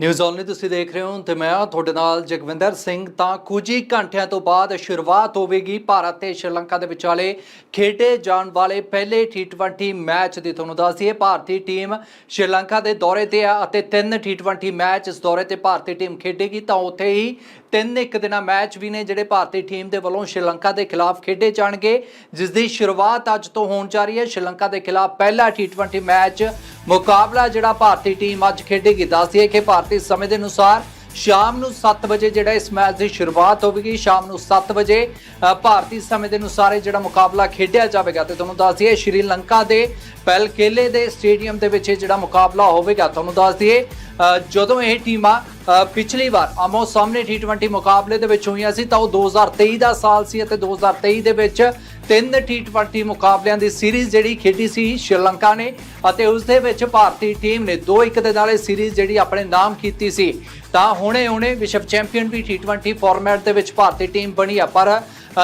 News only ਤੁਸੀਂ ਦੇਖ ਰਹੇ ਹੋ ਤੇ ਮੈਂ ਹਾਂ ਤੁਹਾਡੇ ਨਾਲ ਜਗਵਿੰਦਰ ਸਿੰਘ। ਤਾਂ ਕੁਝ ਹੀ ਘੰਟਿਆਂ ਤੋਂ ਬਾਅਦ ਸ਼ੁਰੂਆਤ ਹੋਵੇਗੀ ਭਾਰਤ ਤੇ ਸ਼੍ਰੀਲੰਕਾ ਦੇ ਵਿਚਾਲੇ ਖੇਡੇ ਜਾਣ ਵਾਲੇ ਪਹਿਲੇ T20 ਮੈਚ ਦੀ। ਤੁਹਾਨੂੰ ਦੱਸ ਦਈਏ, ਭਾਰਤੀ ਟੀਮ ਸ਼੍ਰੀਲੰਕਾ ਦੇ ਦੌਰੇ ਤੇ ਆ ਅਤੇ ਤਿੰਨ T20 ਮੈਚ ਇਸ ਦੌਰੇ ਤੇ ਭਾਰਤੀ ਟੀਮ ਖੇਡੇਗੀ। ਤਾਂ ਉੱਥੇ ਹੀ ਤਿੰਨ ਇੱਕ ਦਿਨਾ ਮੈਚ ਵੀ ਨੇ ਜਿਹੜੇ ਭਾਰਤੀ ਟੀਮ ਦੇ ਵੱਲੋਂ ਸ਼੍ਰੀਲੰਕਾ ਦੇ ਖਿਲਾਫ ਖੇਡੇ ਜਾਣਗੇ, ਜਿਸ ਦੀ ਸ਼ੁਰੂਆਤ ਅੱਜ ਤੋਂ ਹੋਣ ਜਾ ਰਹੀ ਹੈ। ਸ਼੍ਰੀਲੰਕਾ ਦੇ ਖਿਲਾਫ ਪਹਿਲਾ T20 ਮੈਚ ਮੁਕਾਬਲਾ ਜਿਹੜਾ ਭਾਰਤੀ ਟੀਮ ਅੱਜ ਖੇਡੇਗੀ। ਦੱਸਦੀ ਹੈ ਕਿ ਭਾਰਤੀ ਸਮੇਂ ਦੇ ਅਨੁਸਾਰ ਸ਼ਾਮ ਨੂੰ 7 ਵਜੇ ਜਿਹੜਾ ਇਸ ਮੈਚ ਦੀ ਸ਼ੁਰੂਆਤ ਹੋਵੇਗੀ। ਸ਼ਾਮ ਨੂੰ 7 ਵਜੇ ਭਾਰਤੀ ਸਮੇਂ ਦੇ ਅਨੁਸਾਰ ਇਹ ਜਿਹੜਾ ਮੁਕਾਬਲਾ ਖੇਡਿਆ ਜਾਵੇਗਾ ਤੇ ਤੁਹਾਨੂੰ ਦੱਸ ਦਈਏ ਸ਼੍ਰੀਲੰਕਾ ਦੇ ਪੈਲਕੇਲੇ ਦੇ ਸਟੇਡੀਅਮ ਦੇ ਵਿੱਚ ਇਹ ਜਿਹੜਾ ਮੁਕਾਬਲਾ ਹੋਵੇਗਾ। ਤੁਹਾਨੂੰ ਦੱਸ ਦਈਏ ਜਦੋਂ ਇਹ ਟੀਮਾਂ ਪਿਛਲੀ ਵਾਰ ਆਮੋ ਸਾਹਮਣੇ T20 ਮੁਕਾਬਲੇ ਦੇ ਵਿੱਚ ਹੋਈਆਂ ਸੀ, ਤਾਂ ਉਹ 2023 ਦਾ ਸਾਲ ਸੀ ਅਤੇ 2023 ਦੇ ਵਿੱਚ ਤਿੰਨ T20 ਮੁਕਾਬਲਿਆਂ ਦੀ ਸੀਰੀਜ਼ ਜਿਹੜੀ ਖੇਡੀ ਸੀ ਸ਼੍ਰੀਲੰਕਾ ਨੇ ਅਤੇ ਉਸ ਦੇ ਵਿੱਚ ਭਾਰਤੀ ਟੀਮ ਨੇ 2-1 ਦੇ ਨਾਲ ਇਹ ਸੀਰੀਜ਼ ਜਿਹੜੀ ਆਪਣੇ ਨਾਮ ਕੀਤੀ ਸੀ। ਤਾਂ ਹੁਣੇ ਹੁਣੇ ਵਿਸ਼ਵ ਚੈਂਪੀਅਨ ਵੀ T20 ਫਾਰਮੈਟ ਦੇ ਵਿੱਚ ਭਾਰਤੀ ਟੀਮ ਬਣੀ ਆ, ਪਰ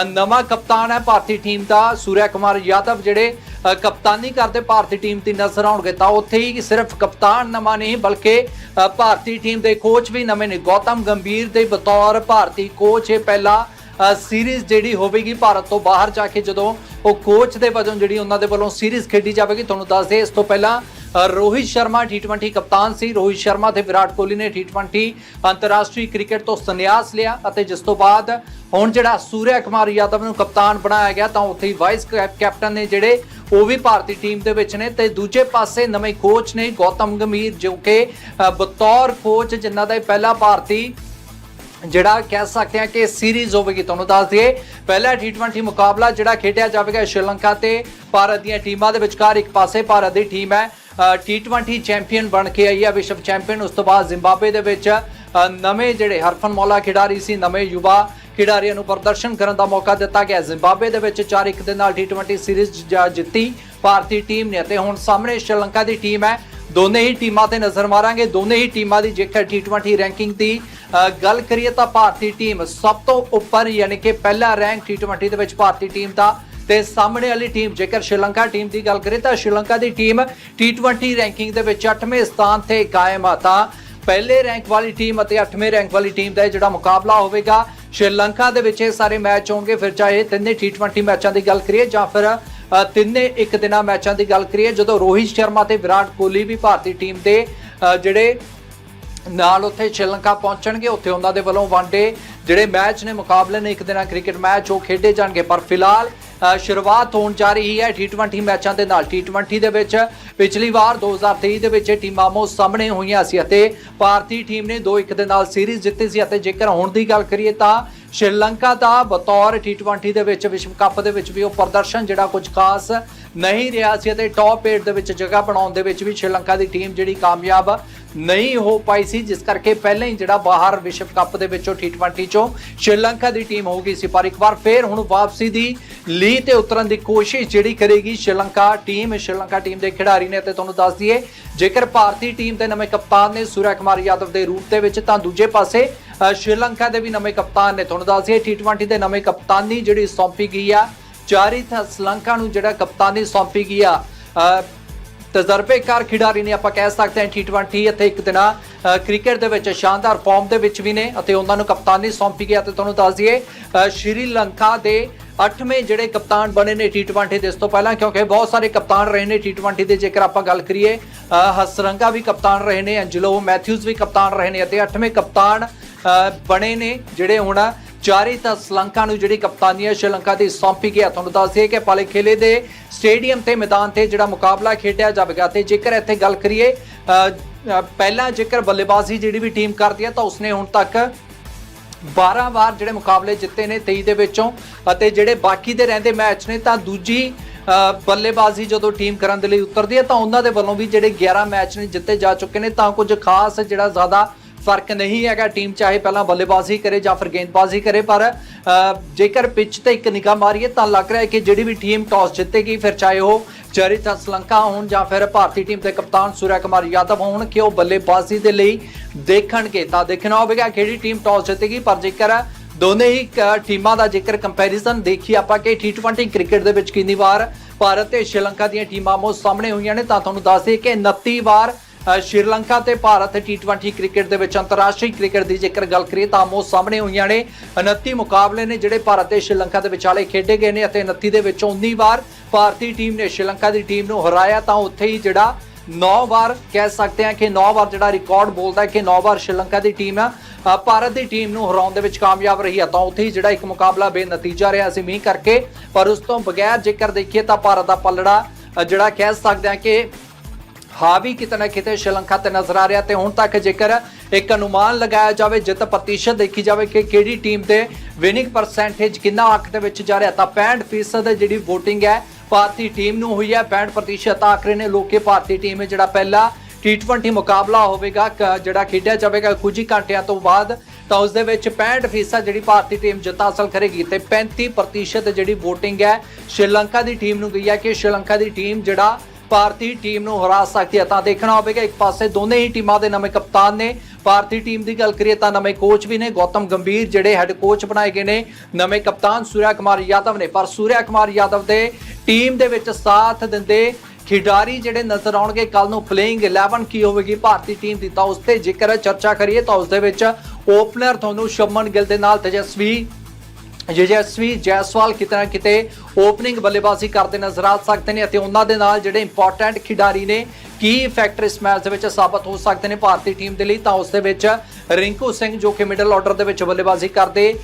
ਨਵਾਂ ਕਪਤਾਨ ਹੈ ਭਾਰਤੀ ਟੀਮ ਦਾ ਸੂਰਿਆ ਕੁਮਾਰ ਯਾਦਵ ਜਿਹੜੇ ਅ, ਕਪਤਾਨੀ ਕਰਦੇ ਭਾਰਤੀ ਟੀਮ ਦੀ ਨਜ਼ਰ ਆਉਣਗੇ ਤਾਂ ਉੱਥੇ ਹੀ ਸਿਰਫ ਕਪਤਾਨ ਨਵਾਂ ਨਹੀਂ ਬਲਕਿ ਅ, ਭਾਰਤੀ ਟੀਮ ਦੇ ਕੋਚ ਵੀ ਨਵੇਂ ਨੇ। ਗੌਤਮ ਗੰਭੀਰ ਦੇ ਬਤੌਰ ਭਾਰਤੀ ਕੋਚ ਇਹ ਪਹਿਲਾ ਸੀਰੀਜ਼ ਜਿਹੜੀ ਹੋਵੇਗੀ ਭਾਰਤ ਤੋਂ ਬਾਹਰ ਜਾ ਕੇ ਜਦੋਂ ਉਹ ਕੋਚ ਦੇ ਵਜੋਂ ਜਿਹੜੀ ਉਹਨਾਂ ਦੇ ਵੱਲੋਂ ਸੀਰੀਜ਼ ਖੇਡੀ ਜਾਵੇਗੀ, ਤੁਹਾਨੂੰ ਦੱਸ ਦੇ ਇਸ ਤੋਂ ਪਹਿਲਾਂ ਰੋਹਿਤ ਸ਼ਰਮਾ T20 ਕਪਤਾਨ ਸੀ। ਰੋਹਿਤ ਸ਼ਰਮਾ ਤੇ ਵਿਰਾਟ ਕੋਹਲੀ ਨੇ T20 ਅੰਤਰਰਾਸ਼ਟਰੀ ਕ੍ਰਿਕਟ ਤੋਂ ਸੰਨਿਆਸ ਲਿਆ ਅਤੇ ਜਿਸ ਤੋਂ ਬਾਅਦ ਹੁਣ ਜਿਹੜਾ ਸੂਰਿਆ ਕੁਮਾਰ ਯਾਦਵ ਨੂੰ ਕਪਤਾਨ ਬਣਾਇਆ ਗਿਆ, ਤਾਂ ਉੱਥੇ ਹੀ ਵਾਈਸ ਕੈਪ- ਕੈਪਟਨ ਨੇ ਜਿਹੜੇ, ਉਹ ਵੀ ਭਾਰਤੀ ਟੀਮ ਦੇ ਵਿੱਚ ਨੇ ਤੇ ਦੂਜੇ ਪਾਸੇ ਨਵੇਂ ਕੋਚ ਨੇ ਗੌਤਮ ਗੰਭੀਰ ਜੋ ਕਿ ਬਤੌਰ ਕੋਚ ਜਿਨ੍ਹਾਂ ਦਾ ਇਹ ਪਹਿਲਾ ਭਾਰਤੀ ਜਿਹੜਾ ਕਹਿ ਸਕਦੇ ਹਾਂ ਕਿ ਸੀਰੀਜ਼ ਹੋਵੇਗੀ ਤੁਹਾਨੂੰ ਦੱਸ ਦਈਏ। ਪਹਿਲਾ T20 ਮੁਕਾਬਲਾ ਜਿਹੜਾ ਖੇਡਿਆ ਜਾਵੇਗਾ ਸ਼੍ਰੀਲੰਕਾ ਤੇ ਭਾਰਤ ਦੀਆਂ ਟੀਮਾਂ ਦੇ ਵਿਚਕਾਰ ਇੱਕ ਪਾਸੇ ਭਾਰਤ ਦੀ ਟੀਮ ਹੈ ਅ, T20 ਚੈਂਪੀਅਨ ਬਣ ਕੇ ਆਈ ਹੈ ਵਿਸ਼ਵ ਚੈਂਪੀਅਨ ਉਸ ਤੋਂ ਬਾਅਦ ਜ਼ਿੰਬਾਬਵੇ ਦੇ ਵਿੱਚ ਨਵੇਂ ਜਿਹੜੇ ਹਰਫਨ ਮੌਲਾ ਖਿਡਾਰੀ ਸੀ ਨਵੇਂ ਯੁਵਾ ਖਿਡਾਰੀਆਂ ਨੂੰ ਪ੍ਰਦਰਸ਼ਨ ਕਰਨ ਦਾ ਮੌਕਾ ਦਿੱਤਾ ਗਿਆ। ਜ਼ਿੰਬਾਬਵੇ ਦੇ ਵਿੱਚ 4-1 ਦੇ ਨਾਲ T20 ਸੀਰੀਜ਼ ਜਿੱਤੀ ਭਾਰਤੀ ਟੀਮ ਨੇ ਅਤੇ ਹੁਣ ਸਾਹਮਣੇ ਸ਼੍ਰੀਲੰਕਾ ਦੀ ਟੀਮ ਹੈ ਦੋਨੇ ਹੀ ਟੀਮਾਂ ਤੇ ਨਜ਼ਰ ਮਾਰਾਂਗੇ, ਦੋਨੇ ਹੀ ਟੀਮਾਂ ਦੀ ਜੇਕਰ T20 ਰੈਂਕਿੰਗ ਦੀ ਗੱਲ ਕਰੀਏ ਤਾਂ ਭਾਰਤੀ ਟੀਮ ਸਭ ਤੋਂ ਉੱਪਰ, ਯਾਨੀ ਕਿ ਪਹਿਲਾ ਰੈਂਕ T20 ਦੇ ਵਿੱਚ ਭਾਰਤੀ ਟੀਮ ਦਾ ਤੇ ਸਾਹਮਣੇ ਵਾਲੀ ਟੀਮ, ਜੇਕਰ ਸ਼੍ਰੀਲੰਕਾ ਟੀਮ ਦੀ ਗੱਲ ਕਰੀਏ ਤਾਂ ਸ਼੍ਰੀਲੰਕਾ ਦੀ ਟੀਮ T20 ਰੈਂਕਿੰਗ ਦੇ ਵਿੱਚ 8ਵੇਂ ਸਥਾਨ ਤੇ ਕਾਇਮ ਆ। ਤਾਂ ਪਹਿਲੇ ਰੈਂਕ ਵਾਲੀ ਟੀਮ ਅਤੇ 8ਵੇਂ ਰੈਂਕ ਵਾਲੀ ਟੀਮ ਦਾ ਇਹ ਜਿਹੜਾ ਮੁਕਾਬਲਾ ਹੋਵੇਗਾ, ਸ਼੍ਰੀਲੰਕਾ ਦੇ ਵਿੱਚ ਇਹ ਸਾਰੇ ਮੈਚ ਹੋਣਗੇ। ਫਿਰ ਚਾਹੇ ਤਿੰਨੇ T20 ਮੈਚਾਂ ਦੀ ਗੱਲ ਕਰੀਏ ਜਾਂ ਫਿਰ ਤਿੰਨੇ ਇੱਕ ਦਿਨਾਂ ਮੈਚਾਂ ਦੀ ਗੱਲ ਕਰੀਏ, ਜਦੋਂ ਰੋਹਿਤ ਸ਼ਰਮਾ ਤੇ ਵਿਰਾਟ ਕੋਹਲੀ ਵੀ ਭਾਰਤੀ ਟੀਮ ਦੇ ਜਿਹੜੇ ਨਾਲ ਉੱਥੇ ਸ਼੍ਰੀਲੰਕਾ ਪਹੁੰਚਣਗੇ, ਉੱਥੇ ਉਹਨਾਂ ਦੇ ਵੱਲੋਂ ਵਨਡੇ ਜਿਹੜੇ ਮੈਚ ਨੇ, ਮੁਕਾਬਲੇ ਨੇ, ਇੱਕ ਦਿਨਾਂ ਕ੍ਰਿਕਟ ਮੈਚ, ਉਹ ਖੇਡੇ ਜਾਣਗੇ। ਪਰ ਫਿਲਹਾਲ ਸ਼ੁਰੂਆਤ ਹੋਣ ਜਾ ਰਹੀ ਹੈ T20 ਮੈਚਾਂ ਦੇ ਨਾਲ। T20 ਦੇ ਵਿੱਚ ਪਿਛਲੀ ਵਾਰ 2023 ਦੇ ਵਿੱਚ ਇਹ ਟੀਮਾਂ ਮੋ ਸਾਹਮਣੇ ਹੋਈਆਂ ਸੀ ਅਤੇ ਭਾਰਤੀ ਟੀਮ ਨੇ 2-1 ਦੇ ਨਾਲ ਸੀਰੀਜ਼ ਜਿੱਤੀ ਸੀ ਅਤੇ ਜੇਕਰ ਹੁਣ ਦੀ ਗੱਲ ਕਰੀਏ ਤਾਂ ਸ਼੍ਰੀਲੰਕਾ ਦਾ ਬਤੌਰ T20 ਦੇ ਵਿੱਚ, ਵਿਸ਼ਵ ਕੱਪ ਦੇ ਵਿੱਚ ਵੀ ਉਹ ਪ੍ਰਦਰਸ਼ਨ ਜਿਹੜਾ ਕੁਝ ਖਾਸ ਨਹੀਂ ਰਿਹਾ ਸੀ ਅਤੇ ਟੌਪ 8 ਦੇ ਵਿੱਚ ਜਗ੍ਹਾ ਬਣਾਉਣ ਦੇ ਵਿੱਚ ਵੀ ਸ਼੍ਰੀਲੰਕਾ ਦੀ ਟੀਮ ਜਿਹੜੀ ਕਾਮਯਾਬ ਨਹੀਂ ਹੋ ਪਾਈ ਸੀ, ਜਿਸ ਕਰਕੇ ਪਹਿਲਾਂ ਹੀ ਜਿਹੜਾ ਬਾਹਰ ਵਿਸ਼ਵ ਕੱਪ ਦੇ ਵਿੱਚੋਂ T20 ਚੋਂ ਸ਼੍ਰੀਲੰਕਾ ਦੀ ਟੀਮ ਹੋ ਗਈ ਸੀ। ਪਰ ਇੱਕ ਵਾਰ ਫੇਰ ਹੁਣ ਵਾਪਸੀ ਦੀ ਲੀ ਤੇ ਉਤਰਨ ਦੀ ਕੋਸ਼ਿਸ਼ ਜਿਹੜੀ ਕਰੇਗੀ ਸ਼੍ਰੀਲੰਕਾ ਟੀਮ ਸ਼੍ਰੀਲੰਕਾ ਟੀਮ ਦੇ ਖਿਡਾਰੀ ਨੇ ਤੇ ਤੁਹਾਨੂੰ ਦੱਸ ਦਈਏ, ਜੇਕਰ ਭਾਰਤੀ ਟੀਮ ਦੇ ਨਵੇਂ ਕਪਤਾਨ ਨੇ ਸੂਰਿਆ ਕੁਮਾਰ ਯਾਦਵ ਦੇ ਰੂਪ ਦੇ ਵਿੱਚ ਤਾਂ ਦੂਜੇ ਪਾਸੇ ਸ਼੍ਰੀਲੰਕਾ ਦੇ ਵੀ ਨਵੇਂ ਕਪਤਾਨ ਨੇ ਤੁਹਾਨੂੰ ਦੱਸ ਦਈਏ T20 ਦੇ ਨਵੇਂ ਕਪਤਾਨੀ ਜਿਹੜੀ ਸੌਂਪੀ ਗਈ ਆ ਚਾਰਿਥ ਸਲੰਕਾ ਨੂੰ ਜਿਹੜਾ ਕਪਤਾਨੀ ਸੌਂਪੀ ਗਈ ਆ ਤਜਰਬੇਕਾਰ ਖਿਡਾਰੀ ਨੇ ਆਪਾਂ ਕਹਿ ਸਕਦੇ ਹਾਂ T20 ਅਤੇ ਇੱਕ ਦਿਨਾ ਕ੍ਰਿਕਟ ਦੇ ਵਿੱਚ ਸ਼ਾਨਦਾਰ ਫਾਰਮ ਦੇ ਵਿੱਚ ਵੀ ਨੇ ਅਤੇ ਉਹਨਾਂ ਨੂੰ ਕਪਤਾਨੀ ਸੌਂਪੀ ਗਈ ਅਤੇ ਤੁਹਾਨੂੰ ਦੱਸ ਦਈਏ ਸ਼੍ਰੀਲੰਕਾ ਦੇ 8ਵੇਂ ਜਿਹੜੇ ਕਪਤਾਨ ਬਣੇ ਨੇ T20 ਦੇ ਇਸ ਤੋਂ ਪਹਿਲਾਂ ਕਿਉਂਕਿ ਬਹੁਤ ਸਾਰੇ ਕਪਤਾਨ ਰਹੇ ਨੇ T20 ਦੇ ਜੇਕਰ ਆਪਾਂ ਗੱਲ ਕਰੀਏ ਅ, ਹਸਰੰਗਾ ਵੀ ਕਪਤਾਨ ਰਹੇ ਨੇ ਐਂਜਲੋ ਮੈਥਿਊਜ਼ ਵੀ ਕਪਤਾਨ ਰਹੇ ਨੇ ਅਤੇ 8ਵੇਂ ਕਪਤਾਨ ਬਣੇ ਨੇ ਜਿਹੜੇ ਹੁਣ ਚਾਰੇ ਤਾਂ ਸ਼੍ਰੀਲੰਕਾ ਨੂੰ ਜਿਹੜੀ ਕਪਤਾਨੀ ਹੈ ਸ਼੍ਰੀਲੰਕਾ ਦੀ ਸੌਂਪੀ ਗਿਆ। ਤੁਹਾਨੂੰ ਦੱਸ ਦਈਏ ਕਿ ਪਾਲੇ ਖੇਲੇ ਦੇ ਸਟੇਡੀਅਮ ਤੇ ਮੈਦਾਨ ਤੇ ਜਿਹੜਾ ਮੁਕਾਬਲਾ ਖੇਡਿਆ ਜਾਵੇਗਾ ਤੇ ਜੇਕਰ ਇੱਥੇ ਗੱਲ ਕਰੀਏ ਪਹਿਲਾਂ ਜੇਕਰ ਬੱਲੇਬਾਜ਼ੀ ਜਿਹੜੀ ਵੀ ਟੀਮ ਕਰਦੀ ਹੈ ਤਾਂ ਉਸਨੇ ਹੁਣ ਤੱਕ 12 ਵਾਰ ਜਿਹੜੇ ਮੁਕਾਬਲੇ ਜਿੱਤੇ ਨੇ 23 ਦੇ ਵਿੱਚੋਂ ਅਤੇ ਜਿਹੜੇ ਬਾਕੀ ਦੇ ਰਹਿੰਦੇ ਮੈਚ ਨੇ ਤਾਂ ਦੂਜੀ ਬੱਲੇਬਾਜ਼ੀ ਜਦੋਂ ਟੀਮ ਕਰਨ ਦੇ ਲਈ ਉਤਰਦੀ ਹੈ ਤਾਂ ਉਹਨਾਂ ਦੇ ਵੱਲੋਂ ਵੀ ਜਿਹੜੇ 11 ਮੈਚ ਨੇ ਜਿੱਤੇ ਜਾ ਚੁੱਕੇ ਨੇ ਤਾਂ ਕੁਝ ਖਾਸ ਜਿਹੜਾ ਜ਼ਿਆਦਾ ਫ਼ਰਕ ਨਹੀਂ ਹੈਗਾ ਟੀਮ ਚਾਹੇ ਪਹਿਲਾਂ ਬੱਲੇਬਾਜ਼ੀ ਕਰੇ ਜਾਂ ਫਿਰ ਗੇਂਦਬਾਜ਼ੀ ਕਰੇ, ਪਰ ਜੇਕਰ ਪਿੱਚ ਤੇ ਇੱਕ ਨਿਗਾਹ ਮਾਰੀਏ ਤਾਂ ਲੱਗ ਰਿਹਾ ਹੈ ਕਿ ਜਿਹੜੀ ਵੀ ਟੀਮ ਟਾਸ ਜਿੱਤੇਗੀ, ਫਿਰ ਚਾਹੇ ਉਹ ਚਰਿਤਾ ਸਲੰਕਾ ਹੋਣ ਜਾਂ ਫਿਰ ਭਾਰਤੀ ਟੀਮ ਦੇ ਕਪਤਾਨ ਸੂਰਿਆ ਕੁਮਾਰ ਯਾਦਵ ਹੋਣ, ਕਿ ਉਹ ਬੱਲੇਬਾਜ਼ੀ ਦੇ ਲਈ ਦੇਖਣਗੇ ਤਾਂ ਦੇਖਣਾ ਹੋਵੇਗਾ ਕਿਹੜੀ ਟੀਮ ਟਾਸ ਜਿੱਤੇਗੀ। ਪਰ ਜੇਕਰ ਦੋਨੇ ਹੀ ਕ- ਟੀਮਾਂ ਦਾ ਜੇਕਰ ਕੰਪੈਰੀਜ਼ਨ ਦੇਖੀ ਆਪਾਂ ਕਿ T20 ਕ੍ਰਿਕਟ ਦੇ ਵਿੱਚ ਕਿੰਨੀ ਵਾਰ ਭਾਰਤ ਤੇ ਸ਼੍ਰੀਲੰਕਾ ਦੀਆਂ ਟੀਮਾਂ ਮੋ ਸਾਹਮਣੇ ਹੋਈਆਂ ਨੇ, ਤਾਂ ਤੁਹਾਨੂੰ ਦੱਸ ਦਈਏ ਕਿ 29 ਵਾਰ ਸ਼੍ਰੀਲੰਕਾ ਤੇ ਭਾਰਤ T20 ਕ੍ਰਿਕਟ ਦੇ ਵਿੱਚ ਅੰਤਰਰਾਸ਼ਟਰੀ ਕ੍ਰਿਕਟ ਦੀ ਜੇਕਰ ਗੱਲ ਕਰੀਏ ਤਾਂ ਆਮੋ ਸਾਹਮਣੇ ਹੋਈਆਂ ਨੇ। 29 ਮੁਕਾਬਲੇ ਨੇ ਜਿਹੜੇ ਭਾਰਤ ਤੇ ਸ਼੍ਰੀਲੰਕਾ ਦੇ ਵਿਚਾਲੇ ਖੇਡੇ ਗਏ ਨੇ ਅਤੇ 29 ਦੇ ਵਿੱਚੋਂ 19 ਵਾਰ ਭਾਰਤੀ ਟੀਮ ਨੇ ਸ਼੍ਰੀਲੰਕਾ ਦੀ ਟੀਮ ਨੂੰ ਹਰਾਇਆ ਤਾਂ ਉੱਥੇ ਹੀ ਜਿਹੜਾ 9 ਵਾਰ ਕਹਿ ਸਕਦੇ ਹਾਂ ਕਿ 9 ਵਾਰ ਜਿਹੜਾ ਰਿਕਾਰਡ ਬੋਲਦਾ ਕਿ 9 ਵਾਰ ਸ਼੍ਰੀਲੰਕਾ ਦੀ ਟੀਮ ਆ ਭਾਰਤ ਦੀ ਟੀਮ ਨੂੰ ਹਰਾਉਣ ਦੇ ਵਿੱਚ ਕਾਮਯਾਬ ਰਹੀ ਹੈ ਤਾਂ ਉੱਥੇ ਹੀ ਜਿਹੜਾ ਇੱਕ ਮੁਕਾਬਲਾ ਬੇਨਤੀਜਾ ਰਿਹਾ ਸੀ ਮੀਂਹ ਕਰਕੇ। ਪਰ ਉਸ ਤੋਂ ਬਗੈਰ ਜੇਕਰ ਦੇਖੀਏ ਤਾਂ ਭਾਰਤ ਦਾ ਪੱਲੜਾ ਜਿਹੜਾ ਕਹਿ ਸਕਦੇ ਹਾਂ ਕਿ ਹਾਵੀ ਕਿਤੇ ਨਾ ਕਿਤੇ ਸ਼੍ਰੀਲੰਕਾ ਤੇ ਨਜ਼ਰ ਆ ਰਿਹਾ ਤੇ ਹੁਣ ਤੱਕ ਜੇਕਰ ਇੱਕ ਅਨੁਮਾਨ ਲਗਾਇਆ ਜਾਵੇ, ਜਿੱਤ ਪ੍ਰਤੀਸ਼ਤ ਦੇਖੀ ਜਾਵੇ ਕਿ ਕਿਹੜੀ ਟੀਮ ਤੇ ਵਿਨਿੰਗ ਪਰਸੈਂਟੇਜ ਕਿੰਨਾ ਅੱਖ ਦੇ ਵਿੱਚ ਜਾ ਰਿਹਾ, ਤਾਂ 65% ਜਿਹੜੀ VOTING ਹੈ, ਭਾਰਤੀ ਟੀਮ ਨੂੰ ਹੋਈ ਹੈ। 65% ਆਖਰੇ ਨੇ ਲੋਕੇ ਭਾਰਤੀ ਟੀਮ ਹੈ, ਜਿਹੜਾ ਪਹਿਲਾ T20 ਮੁਕਾਬਲਾ ਹੋਵੇਗਾ, ਕ- ਜਿਹੜਾ ਖੇਡਿਆ ਜਾਵੇਗਾ ਕੁਝ ਹੀ ਘੰਟਿਆਂ ਤੋਂ ਬਾਅਦ, ਤਾਂ ਉਸ ਦੇ ਵਿੱਚ 65% ਜਿਹੜੀ ਭਾਰਤੀ ਟੀਮ ਜਿੱਤ ਹਾਸਲ ਕਰੇਗੀ ਤੇ 35% ਜਿਹੜੀ VOTING ਹੈ ਸ਼੍ਰੀਲੰਕਾ ਦੀ ਟੀਮ ਨੂੰ ਗਈ ਹੈ ਕਿ ਸ਼੍ਰੀਲੰਕਾ ਦੀ ਟੀਮ ਜਿਹੜਾ ਭਾਰਤੀ ਟੀਮ ਨੂੰ ਹਰਾ ਸਕਦੀ ਹੈ। ਤਾਂ ਦੇਖਣਾ ਹੋਵੇਗਾ ਇੱਕ ਪਾਸੇ ਦੋਨੇ ਹੀ ਟੀਮਾਂ ਦੇ ਨਵੇਂ ਕਪਤਾਨ ਨੇ। ਭਾਰਤੀ ਟੀਮ ਦੀ ਗੱਲ ਕਰੀਏ ਤਾਂ ਨਵੇਂ ਕੋਚ ਵੀ ਨੇ। ਗੌਤਮ ਗੰਭੀਰ ਜਿਹੜੇ ਹੈੱਡ ਕੋਚ ਬਣਾਏ ਗਏ ਨੇ। ਨਵੇਂ ਕਪਤਾਨ ਸੂਰਿਆ ਕੁਮਾਰ ਯਾਦਵ ਨੇ। ਪਰ ਸੂਰਿਆ ਕੁਮਾਰ ਯਾਦਵ ਦੇ ਟੀਮ ਦੇ ਵਿੱਚ ਸਾਥ ਦਿੰਦੇ ਖਿਡਾਰੀ ਜਿਹੜੇ ਨਜ਼ਰ ਆਉਣਗੇ ਕੱਲ ਨੂੰ ਪਲੇਇੰਗ 11 ਕੀ ਹੋਵੇਗੀ ਭਾਰਤੀ ਟੀਮ ਦੀ, ਤਾਂ ਉਸ ਤੇ ਜੇਕਰ ਚਰਚਾ ਕਰੀਏ ਤਾਂ ਉਸ ਦੇ ਵਿੱਚ ਓਪਨਰ ਤੁਹਾਨੂੰ ਸ਼ਮਨ ਗਿੱਲ ਦੇ ਨਾਲ ਤੇਜਸਵੀ ਯਜਸਵੀ ਜੈਸਵਾਲ ਕਿਤੇ ਨਾ ਕਿਤੇ ਓਪਨਿੰਗ ਬੱਲੇਬਾਜ਼ੀ ਕਰਦੇ ਨਜ਼ਰ ਆ ਸਕਦੇ ਨੇ ਅਤੇ ਉਹਨਾਂ ਦੇ ਨਾਲ ਜਿਹੜੇ ਇੰਪੋਰਟੈਂਟ ਖਿਡਾਰੀ ਨੇ, ਕੀ ਫੈਕਟਰ ਇਸ ਮੈਚ ਦੇ ਵਿੱਚ ਸਾਬਤ ਹੋ ਸਕਦੇ ਨੇ ਭਾਰਤੀ ਟੀਮ ਦੇ ਲਈ, ਤਾਂ ਉਸ ਦੇ ਵਿੱਚ ਰਿੰਕੂ ਸਿੰਘ ਜੋ ਕਿ ਮਿਡਲ ਆਰਡਰ ਦੇ ਵਿੱਚ ਬੱਲੇਬਾਜ਼ੀ ਕਰਦੇ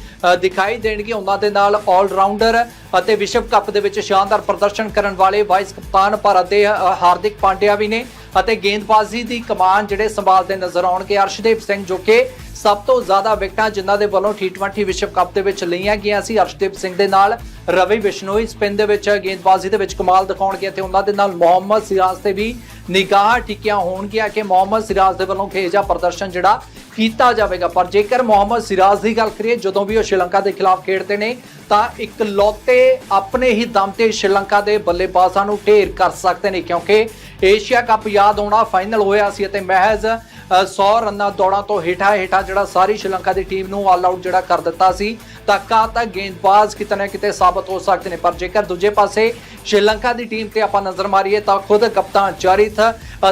ਦਿਖਾਈ ਦੇਣਗੇ ਉਹਨਾਂ ਦੇ ਨਾਲ ਆਲਰਾਊਂਡਰ ਅਤੇ ਵਿਸ਼ਵ ਕੱਪ ਦੇ ਵਿੱਚ ਸ਼ਾਨਦਾਰ ਪ੍ਰਦਰਸ਼ਨ ਕਰਨ ਵਾਲੇ ਵਾਈਸ ਕਪਤਾਨ ਭਾਰਤ ਦੇ ਹਾਰਦਿਕ ਪਾਂਡਿਆ ਵੀ ਨੇ ਅਤੇ ਗੇਂਦਬਾਜ਼ੀ ਦੀ ਕਮਾਨ ਜਿਹੜੇ ਸੰਭਾਲਦੇ ਨਜ਼ਰ ਆਉਣਗੇ ਅਰਸ਼ਦੀਪ ਸਿੰਘ ਜੋ ਕਿ ਸਭ ਤੋਂ ਜ਼ਿਆਦਾ ਵਿਕਟਾਂ ਜਿਨ੍ਹਾਂ ਦੇ ਵੱਲੋਂ T20 ਵਿਸ਼ਵ ਕੱਪ ਦੇ ਵਿੱਚ ਲਈਆਂ ਗਈਆਂ ਸੀ, ਅਰਸ਼ਦੀਪ ਸਿੰਘ ਦੇ ਨਾਲ ਰਵੀ ਬਿਸ਼ਨੋਈ ਸਪਿਨ ਦੇ ਵਿੱਚ ਗੇਂਦਬਾਜ਼ੀ ਦੇ ਵਿੱਚ ਕਮਾਲ ਦਿਖਾਉਣਗੇ ਤੇ ਉਹਨਾਂ ਦੇ ਨਾਲ ਮੁਹੰਮਦ ਸਿਰਾਜ ਤੇ ਵੀ ਨਿਗਾਹ ਟਿਕਿਆ ਹੋਣਗੀਆਂ ਕਿ ਮੁਹੰਮਦ ਸਿਰਾਜ ਦੇ ਵੱਲੋਂ ਖੇਜਾ ਪ੍ਰਦਰਸ਼ਨ ਜਿਹੜਾ ਕੀਤਾ ਜਾਵੇਗਾ। ਪਰ ਜੇਕਰ ਮੁਹੰਮਦ ਸਿਰਾਜ ਦੀ ਗੱਲ ਕਰੀਏ, ਜਦੋਂ ਵੀ ਉਹ ਸ਼੍ਰੀਲੰਕਾ ਦੇ ਖਿਲਾਫ ਖੇਡਦੇ ਨੇ, ਤਾਂ ਇਕਲੌਤੇ ਆਪਣੇ ਹੀ ਦਮ ਤੇ ਸ਼੍ਰੀਲੰਕਾ ਦੇ ਬੱਲੇਬਾਜ਼ਾਂ ਨੂੰ ਢੇਰ ਕਰ ਸਕਦੇ ਨੇ, ਕਿਉਂਕਿ ਏਸ਼ੀਆ ਕੱਪ ਯਾਦ ਆਉਣਾ ਫਾਈਨਲ ਹੋਇਆ ਸੀ ਅਤੇ ਮਹਿਜ਼ 100 ਰਨਾਂ ਦੌੜਾਂ ਤੋਂ ਹੇਠਾਂ ਹੇਠਾਂ ਜਿਹੜਾ ਸਾਰੀ ਸ਼੍ਰੀਲੰਕਾ ਦੀ ਟੀਮ ਨੂੰ ਆਲ ਆਊਟ ਜਿਹੜਾ ਕਰ ਦਿੱਤਾ ਸੀ ਤਾਂ ਕਾ ਤੱਕ ਗੇਂਦਬਾਜ਼ ਕਿਤੇ ਨਾ ਕਿਤੇ ਸਾਬਤ ਹੋ ਸਕਦੇ ਨੇ, ਪਰ ਜੇਕਰ ਦੂਜੇ ਪਾਸੇ ਸ਼੍ਰੀਲੰਕਾ ਦੀ ਟੀਮ ਤੇ ਆਪਾਂ ਨਜ਼ਰ ਮਾਰੀਏ ਤਾਂ ਖੁਦ ਕਪਤਾਨ ਚਾਰਿਥ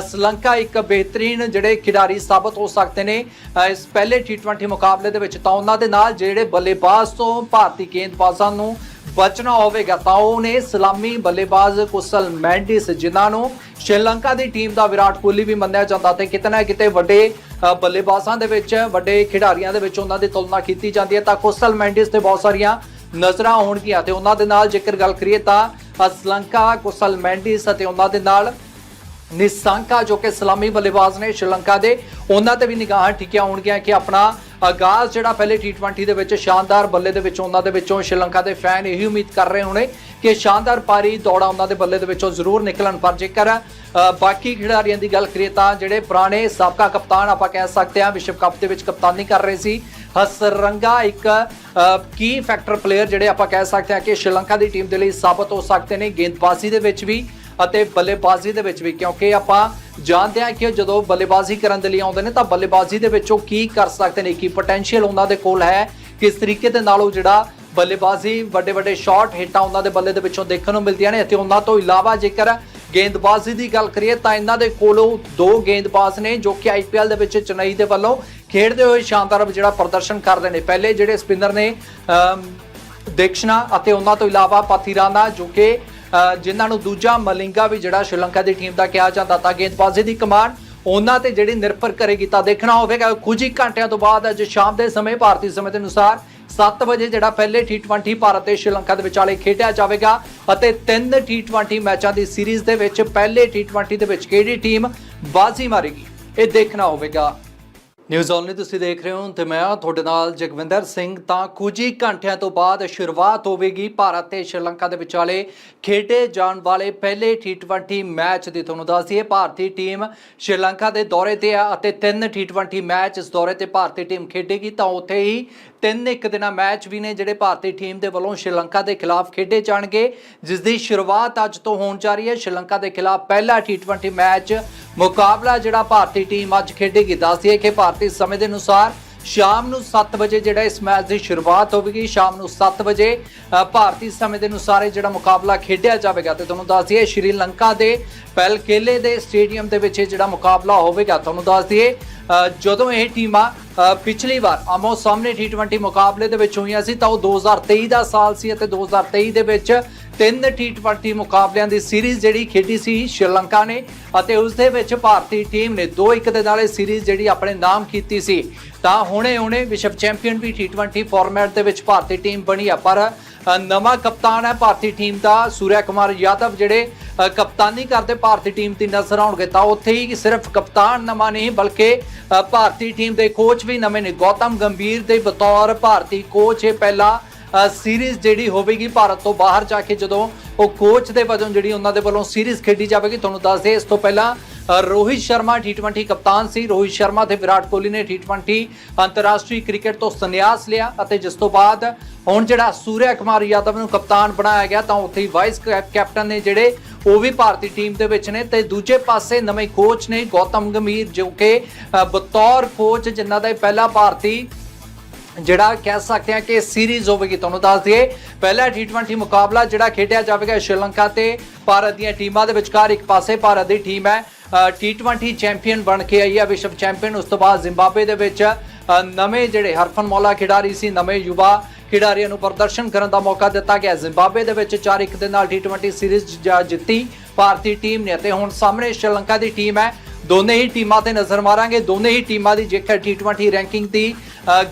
ਸ਼੍ਰੀਲੰਕਾ ਇੱਕ ਬਿਹਤਰੀਨ ਜਿਹੜੇ ਖਿਡਾਰੀ ਸਾਬਤ ਹੋ ਸਕਦੇ ਨੇ ਇਸ ਪਹਿਲੇ T20 ਮੁਕਾਬਲੇ ਦੇ ਵਿੱਚ ਤਾਂ ਉਹਨਾਂ ਦੇ ਨਾਲ ਜਿਹੜੇ ਬੱਲੇਬਾਜ਼ ਤੋਂ ਭਾਰਤੀ ਗੇਂਦਬਾਜ਼ਾਂ ਨੂੰ ਬਚਣਾ ਹੋਵੇਗਾ ਤਾਂ ਉਹਨੇ ਸਲਾਮੀ ਬੱਲੇਬਾਜ਼ ਕੁਸਲ ਮੈਂਡਿਸ ਜਿਨ੍ਹਾਂ ਨੂੰ ਸ਼੍ਰੀਲੰਕਾ ਦੀ ਟੀਮ ਦਾ ਵਿਰਾਟ ਕੋਹਲੀ ਵੀ ਮੰਨਿਆ ਜਾਂਦਾ ਤੇ ਕਿਤੇ ਨਾ ਕਿਤੇ ਵੱਡੇ ਬੱਲੇਬਾਜ਼ਾਂ ਦੇ ਵਿੱਚ ਵੱਡੇ ਖਿਡਾਰੀਆਂ ਦੇ ਵਿੱਚ ਉਹਨਾਂ ਦੀ ਤੁਲਨਾ ਕੀਤੀ ਜਾਂਦੀ ਹੈ ਤਾਂ ਕੁਸਲ ਮੈਂਡਿਸ ਤੇ ਬਹੁਤ ਸਾਰੀਆਂ ਨਜ਼ਰਾਂ ਹੋਣਗੀਆਂ ਤੇ ਉਹਨਾਂ ਦੇ ਨਾਲ ਜੇਕਰ ਗੱਲ ਕਰੀਏ ਤਾਂ ਅ, ਸ਼੍ਰੀਲੰਕਾ ਕੁਸਲ ਮੈਂਡਿਸ ਅਤੇ ਉਹਨਾਂ ਦੇ ਨਾਲ ਨਿਸੰਕਾ ਜੋ ਕਿ ਸਲਾਮੀ ਬੱਲੇਬਾਜ਼ ਨੇ ਸ਼੍ਰੀਲੰਕਾ ਦੇ ਉਹਨਾਂ ਤੇ ਵੀ ਨਿਗਾਹਾਂ ਟਿਕੀਆਂ ਹੋਣਗੀਆਂ ਕਿ ਆਪਣਾ ਆਗਾਜ਼ ਜਿਹੜਾ ਪਹਿਲੇ T20 ਦੇ ਵਿੱਚ ਸ਼ਾਨਦਾਰ ਬੱਲੇ ਦੇ ਵਿੱਚੋਂ ਉਹਨਾਂ ਦੇ ਵਿੱਚੋਂ ਸ਼੍ਰੀਲੰਕਾ ਦੇ ਫੈਨ ਇਹੀ ਉਮੀਦ ਕਰ ਰਹੇ ਹੋਣੇ ਕਿ ਸ਼ਾਨਦਾਰ ਪਾਰੀ ਦੌੜਾ ਉਹਨਾਂ ਦੇ ਬੱਲੇ ਦੇ ਵਿੱਚੋਂ ਜ਼ਰੂਰ ਨਿਕਲਣ। ਪਰ ਜੇਕਰ ਬਾਕੀ ਖਿਡਾਰੀਆਂ ਦੀ ਗੱਲ ਕਰੀਏ ਤਾਂ ਜਿਹੜੇ ਪੁਰਾਣੇ ਸਾਬਕਾ ਕਪਤਾਨ ਆਪਾਂ ਕਹਿ ਸਕਦੇ ਹਾਂ, ਵਿਸ਼ਵ ਕੱਪ ਦੇ ਵਿੱਚ ਕਪਤਾਨੀ ਕਰ ਰਹੇ ਸੀ, ਹਸਰੰਗਾ ਇੱਕ ਕੀ ਫੈਕਟਰ ਪਲੇਅਰ ਜਿਹੜੇ ਆਪਾਂ ਕਹਿ ਸਕਦੇ ਹਾਂ ਕਿ ਸ਼੍ਰੀਲੰਕਾ ਦੀ ਟੀਮ ਦੇ ਲਈ ਸਾਬਤ ਹੋ ਸਕਦੇ ਨੇ, ਗੇਂਦਬਾਜ਼ੀ ਦੇ ਵਿੱਚ ਵੀ। ਅਤੇ ਬੱਲੇਬਾਜ਼ੀ ਦੇ ਵਿੱਚ ਵੀ ਕਿਉਂਕਿ ਆਪਾਂ ਜਾਣਦੇ ਹਾਂ ਕਿ ਜਦੋਂ ਬੱਲੇਬਾਜ਼ੀ ਕਰਨ ਦੇ ਲਈ ਆਉਂਦੇ ਨੇ ਤਾਂ ਬੱਲੇਬਾਜ਼ੀ ਦੇ ਵਿੱਚ ਉਹ ਕੀ ਕਰ ਸਕਦੇ ਨੇ ਕੀ ਪੋਟੈਂਸ਼ੀਅਲ ਉਹਨਾਂ ਦੇ ਕੋਲ ਹੈ ਕਿਸ ਤਰੀਕੇ ਦੇ ਨਾਲ ਉਹ ਜਿਹੜਾ ਬੱਲੇਬਾਜ਼ੀ ਵੱਡੇ ਵੱਡੇ ਸ਼ਾਟ ਹਿੱਟਾਂ ਉਹਨਾਂ ਦੇ ਬੱਲੇ ਦੇ ਵਿੱਚੋਂ ਦੇਖਣ ਨੂੰ ਮਿਲਦੀਆਂ ਨੇ। ਅਤੇ ਉਹਨਾਂ ਤੋਂ ਇਲਾਵਾ ਜੇਕਰ ਗੇਂਦਬਾਜ਼ੀ ਦੀ ਗੱਲ ਕਰੀਏ ਤਾਂ ਇਹਨਾਂ ਦੇ ਕੋਲੋਂ ਦੋ ਗੇਂਦਬਾਜ਼ ਨੇ ਜੋ ਕਿ ਆਈਪੀਐਲ ਦੇ ਵਿੱਚ ਚੇਨਈ ਦੇ ਵੱਲੋਂ ਖੇਡਦੇ ਹੋਏ ਸ਼ਾਨਦਾਰ ਜਿਹੜਾ ਪ੍ਰਦਰਸ਼ਨ ਕਰਦੇ ਨੇ। ਪਹਿਲੇ ਜਿਹੜੇ ਸਪਿਨਰ ਨੇ ਅਮ, ਅਤੇ ਉਹਨਾਂ ਤੋਂ ਇਲਾਵਾ ਪਾਥੀਰਾਨਾ ਜੋ ਕਿ ਜਿਨ੍ਹਾਂ ਨੂੰ ਦੂਜਾ ਮਲਿੰਗਾ ਵੀ ਜਿਹੜਾ ਸ਼੍ਰੀਲੰਕਾ ਦੀ ਟੀਮ ਦਾ ਕਿਹਾ ਜਾਂਦਾ, ਤਾਂ ਗੇਂਦਬਾਜ਼ੀ ਦੀ ਕਮਾਨ ਉਹਨਾਂ ਤੇ ਜਿਹੜੀ ਨਿਰਭਰ ਕਰੇਗੀ ਤਾਂ ਦੇਖਣਾ ਹੋਵੇਗਾ। ਕੁਝ ਹੀ ਘੰਟਿਆਂ ਤੋਂ ਬਾਅਦ ਅੱਜ ਸ਼ਾਮ ਦੇ ਸਮੇਂ, ਭਾਰਤੀ ਸਮੇਂ ਦੇ ਅਨੁਸਾਰ 7 ਵਜੇ ਜਿਹੜਾ ਪਹਿਲੇ T20 ਭਾਰਤ ਤੇ ਸ਼੍ਰੀਲੰਕਾ ਦੇ ਵਿਚਾਲੇ ਖੇਡਿਆ ਜਾਵੇਗਾ ਅਤੇ ਤਿੰਨ T20 ਮੈਚਾਂ ਦੀ ਸੀਰੀਜ਼ ਦੇ ਵਿੱਚ ਪਹਿਲੇ T20 ਦੇ ਵਿੱਚ ਕਿਹੜੀ ਟੀਮ ਬਾਜ਼ੀ ਮਾਰੇਗੀ, ਇਹ ਦੇਖਣਾ ਹੋਵੇਗਾ। ਨਿਊਜ਼ ਓਨਲੀ ਤੁਸੀਂ ਦੇਖ ਰਹੇ ਹੋ ਤੇ ਮੈਂ ਹਾਂ ਤੁਹਾਡੇ ਨਾਲ ਜਗਵਿੰਦਰ ਸਿੰਘ। ਤਾਂ ਕੁਝ ਹੀ ਘੰਟਿਆਂ ਤੋਂ ਬਾਅਦ ਸ਼ੁਰੂਆਤ ਹੋਵੇਗੀ ਭਾਰਤ ਤੇ ਸ਼੍ਰੀਲੰਕਾ ਦੇ ਵਿਚਾਲੇ ਖੇਡੇ ਜਾਣ ਵਾਲੇ ਪਹਿਲੇ T20 ਮੈਚ ਦੀ। ਤੁਹਾਨੂੰ ਦੱਸ ਦਈਏ, ਭਾਰਤੀ ਟੀਮ ਸ਼੍ਰੀਲੰਕਾ ਦੇ ਦੌਰੇ ਤੇ ਆ ਅਤੇ ਤਿੰਨ T20 ਮੈਚ ਇਸ ਦੌਰੇ ਤੇ ਭਾਰਤੀ ਟੀਮ ਖੇਡੇਗੀ। ਤਾਂ ਉੱਥੇ ਹੀ ਤਿੰਨ ਇੱਕ ਦਿਨਾ ਮੈਚ ਵੀ ਨੇ ਜਿਹੜੇ ਭਾਰਤੀ ਟੀਮ ਦੇ ਵੱਲੋਂ ਸ਼੍ਰੀਲੰਕਾ ਦੇ ਖਿਲਾਫ ਖੇਡੇ ਜਾਣਗੇ। ਜਿਸ ਦੀ ਸ਼ੁਰੂਆਤ ਅੱਜ ਤੋਂ ਹੋਣ ਜਾ ਰਹੀ ਹੈ। ਸ਼੍ਰੀਲੰਕਾ ਦੇ ਖਿਲਾਫ ਪਹਿਲਾ T20 ਮੈਚ ਮੁਕਾਬਲਾ ਜਿਹੜਾ ਭਾਰਤੀ ਟੀਮ ਅੱਜ ਖੇਡੇਗੀ ਦੱਸਦੀ ਹੈ ਕਿ ਭਾਰਤੀ ਸਮੇਂ ਦੇ ਅਨੁਸਾਰ ਸ਼ਾਮ ਨੂੰ 7 ਵਜੇ ਜਿਹੜਾ ਇਸ ਮੈਚ ਦੀ ਸ਼ੁਰੂਆਤ ਹੋਵੇਗੀ। ਸ਼ਾਮ ਨੂੰ 7 ਵਜੇ ਭਾਰਤੀ ਸਮੇਂ ਦੇ ਅਨੁਸਾਰ ਇਹ ਜਿਹੜਾ ਮੁਕਾਬਲਾ ਖੇਡਿਆ ਜਾਵੇਗਾ ਤੇ ਤੁਹਾਨੂੰ ਦੱਸ ਦਈਏ ਸ਼੍ਰੀਲੰਕਾ ਦੇ ਪੈਲਕੇਲੇ ਦੇ ਸਟੇਡੀਅਮ ਦੇ ਵਿੱਚ ਇਹ ਜਿਹੜਾ ਮੁਕਾਬਲਾ ਹੋਵੇਗਾ, ਤੁਹਾਨੂੰ ਦੱਸ ਦਈਏ ਜਦੋਂ ਇਹ ਟੀਮਾਂ ਪਿਛਲੀ ਵਾਰ ਆਮੋ ਸਾਹਮਣੇ T20 ਮੁਕਾਬਲੇ ਦੇ ਵਿੱਚ ਹੋਈਆਂ ਸੀ, ਤਾਂ ਉਹ 2023 ਦਾ ਸਾਲ ਸੀ ਅਤੇ 2023 ਦੇ ਵਿੱਚ ਤਿੰਨ T20 ਮੁਕਾਬਲਿਆਂ ਦੀ ਸੀਰੀਜ਼ ਜਿਹੜੀ ਖੇਡੀ ਸੀ ਸ਼੍ਰੀਲੰਕਾ ਨੇ ਅਤੇ ਉਸ ਦੇ ਵਿੱਚ ਭਾਰਤੀ ਟੀਮ ਨੇ 2-1 ਦੇ ਨਾਲ ਇਹ ਸੀਰੀਜ਼ ਜਿਹੜੀ ਆਪਣੇ ਨਾਮ ਕੀਤੀ ਸੀ। ਤਾਂ ਹੁਣੇ ਹੁਣੇ ਵਿਸ਼ਵ ਚੈਂਪੀਅਨ ਵੀ T20 ਫਾਰਮੈਟ ਦੇ ਵਿੱਚ ਭਾਰਤੀ ਟੀਮ ਬਣੀ ਆ, ਪਰ ਨਵਾਂ ਕਪਤਾਨ ਹੈ ਭਾਰਤੀ ਟੀਮ ਦਾ ਸੂਰਿਆ ਕੁਮਾਰ ਯਾਦਵ, ਜਿਹੜੇ ਕਪਤਾਨੀ ਕਰਦੇ ਭਾਰਤੀ ਟੀਮ ਦੀ ਨਜ਼ਰ ਆਉਣਗੇ ਤਾਂ ਉੱਥੇ ਹੀ ਸਿਰਫ ਕਪਤਾਨ ਨਵਾਂ ਨਹੀਂ, ਬਲਕਿ ਭਾਰਤੀ ਟੀਮ ਦੇ ਕੋਚ ਵੀ ਨਵੇਂ ਨੇ। ਗੌਤਮ ਗੰਭੀਰ ਦੇ ਬਤੌਰ ਭਾਰਤੀ ਕੋਚ ਇਹ ਪਹਿਲਾ ਸੀਰੀਜ਼ ਜਿਹੜੀ ਹੋਵੇਗੀ ਭਾਰਤ ਤੋਂ ਬਾਹਰ ਜਾ ਕੇ ਜਦੋਂ ਉਹ ਕੋਚ ਦੇ ਵਜੋਂ ਜਿਹੜੀ ਉਹਨਾਂ ਦੇ ਵੱਲੋਂ ਸੀਰੀਜ਼ ਖੇਡੀ ਜਾਵੇਗੀ, ਤੁਹਾਨੂੰ ਦੱਸ ਦੇ ਇਸ ਤੋਂ ਪਹਿਲਾਂ ਰੋਹਿਤ ਸ਼ਰਮਾ T20 ਕਪਤਾਨ ਸੀ। ਰੋਹਿਤ ਸ਼ਰਮਾ ਤੇ ਵਿਰਾਟ ਕੋਹਲੀ ਨੇ T20 ਅੰਤਰਰਾਸ਼ਟਰੀ ਕ੍ਰਿਕਟ ਤੋਂ ਸੰਨਿਆਸ ਲਿਆ ਅਤੇ ਜਿਸ ਤੋਂ ਬਾਅਦ ਹੁਣ ਜਿਹੜਾ ਸੂਰਿਆ ਕੁਮਾਰ ਯਾਦਵ ਨੂੰ ਕਪਤਾਨ ਬਣਾਇਆ ਗਿਆ, ਤਾਂ ਉੱਥੇ ਹੀ ਵਾਈਸ ਕੈਪ- ਕੈਪਟਨ ਨੇ ਜਿਹੜੇ, ਉਹ ਵੀ ਭਾਰਤੀ ਟੀਮ ਦੇ ਵਿੱਚ ਨੇ ਤੇ ਦੂਜੇ ਪਾਸੇ ਨਵੇਂ ਕੋਚ ਨੇ ਗੌਤਮ ਗੰਭੀਰ, ਜੋ ਕਿ ਬਤੌਰ ਕੋਚ ਜਿਨ੍ਹਾਂ ਦਾ ਇਹ ਪਹਿਲਾ ਭਾਰਤੀ ਜਿਹੜਾ ਕਹਿ ਸਕਦੇ ਹਾਂ ਕਿ ਸੀਰੀਜ਼ ਹੋਵੇਗੀ ਤੁਹਾਨੂੰ ਦੱਸ ਦਈਏ। ਪਹਿਲਾ T20 ਮੁਕਾਬਲਾ ਜਿਹੜਾ ਖੇਡਿਆ ਜਾਵੇਗਾ ਸ਼੍ਰੀਲੰਕਾ ਤੇ ਭਾਰਤ ਦੀਆਂ ਟੀਮਾਂ ਦੇ ਵਿਚਕਾਰ ਇੱਕ ਪਾਸੇ ਭਾਰਤ ਦੀ ਟੀਮ ਹੈ ਅ, T20 ਚੈਂਪੀਅਨ ਬਣ ਕੇ ਆਈ ਹੈ ਵਿਸ਼ਵ ਚੈਂਪੀਅਨ ਉਸ ਤੋਂ ਬਾਅਦ ਜ਼ਿੰਬਾਬਵੇ ਦੇ ਵਿੱਚ ਨਵੇਂ ਜਿਹੜੇ ਹਰਫਨ ਮੌਲਾ ਖਿਡਾਰੀ ਸੀ ਨਵੇਂ ਯੁਵਾ ਖਿਡਾਰੀਆਂ ਨੂੰ ਪ੍ਰਦਰਸ਼ਨ ਕਰਨ ਦਾ ਮੌਕਾ ਦਿੱਤਾ ਗਿਆ। ਜ਼ਿੰਬਾਬਵੇ ਦੇ ਵਿੱਚ 4-1 ਦੇ ਨਾਲ T20 ਸੀਰੀਜ਼ ਜ- ਜਿੱਤੀ ਭਾਰਤੀ ਟੀਮ ਨੇ ਅਤੇ ਹੁਣ ਸਾਹਮਣੇ ਸ਼੍ਰੀਲੰਕਾ ਦੀ ਟੀਮ ਹੈ ਦੋਨੇ ਹੀ ਟੀਮਾਂ ਤੇ ਨਜ਼ਰ ਮਾਰਾਂਗੇ, ਦੋਨੇ ਹੀ ਟੀਮਾਂ ਦੀ ਜੇਕਰ T20 ਰੈਂਕਿੰਗ ਦੀ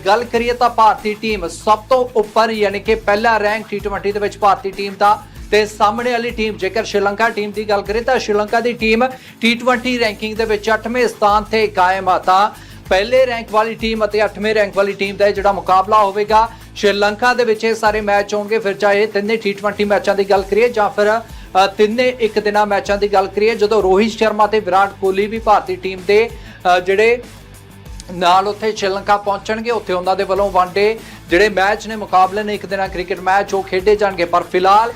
ਗੱਲ ਕਰੀਏ ਤਾਂ ਭਾਰਤੀ ਟੀਮ ਸਭ ਤੋਂ ਉੱਪਰ ਯਾਨੀ ਕਿ ਪਹਿਲਾ ਰੈਂਕ T20 ਦੇ ਵਿੱਚ ਭਾਰਤੀ ਟੀਮ ਦਾ ਤੇ ਸਾਹਮਣੇ ਵਾਲੀ ਟੀਮ ਜੇਕਰ ਸ਼੍ਰੀਲੰਕਾ ਟੀਮ ਦੀ ਗੱਲ ਕਰੀਏ ਤਾਂ ਸ਼੍ਰੀਲੰਕਾ ਦੀ ਟੀਮ T20 ਰੈਂਕਿੰਗ ਦੇ ਵਿੱਚ 8ਵੇਂ ਸਥਾਨ ਤੇ ਕਾਇਮ ਆ। ਤਾਂ ਪਹਿਲੇ ਰੈਂਕ ਵਾਲੀ ਟੀਮ ਅਤੇ 8ਵੇਂ ਰੈਂਕ ਵਾਲੀ ਟੀਮ ਦਾ ਇਹ ਜਿਹੜਾ ਮੁਕਾਬਲਾ ਹੋਵੇਗਾ, ਸ਼੍ਰੀਲੰਕਾ ਦੇ ਵਿੱਚ ਇਹ ਸਾਰੇ ਮੈਚ ਹੋਣਗੇ। ਫਿਰ ਚਾਹੇ ਤਿੰਨੇ T20 ਮੈਚਾਂ ਦੀ ਗੱਲ ਕਰੀਏ ਜਾਂ ਫਿਰ ਤਿੰਨੇ ਇੱਕ ਦਿਨਾਂ ਮੈਚਾਂ ਦੀ ਗੱਲ ਕਰੀਏ, ਜਦੋਂ ਰੋਹਿਤ ਸ਼ਰਮਾ ਤੇ ਵਿਰਾਟ ਕੋਹਲੀ ਵੀ ਭਾਰਤੀ ਟੀਮ ਦੇ ਜਿਹੜੇ ਨਾਲ ਉੱਥੇ ਸ਼੍ਰੀਲੰਕਾ ਪਹੁੰਚਣਗੇ, ਉੱਥੇ ਉਹਨਾਂ ਦੇ ਵੱਲੋਂ ਵਨਡੇ ਜਿਹੜੇ ਮੈਚ ਨੇ, ਮੁਕਾਬਲੇ ਨੇ, ਇੱਕ ਦਿਨਾਂ ਕ੍ਰਿਕਟ ਮੈਚ ਉਹ ਖੇਡੇ ਜਾਣਗੇ। ਪਰ ਫਿਲਹਾਲ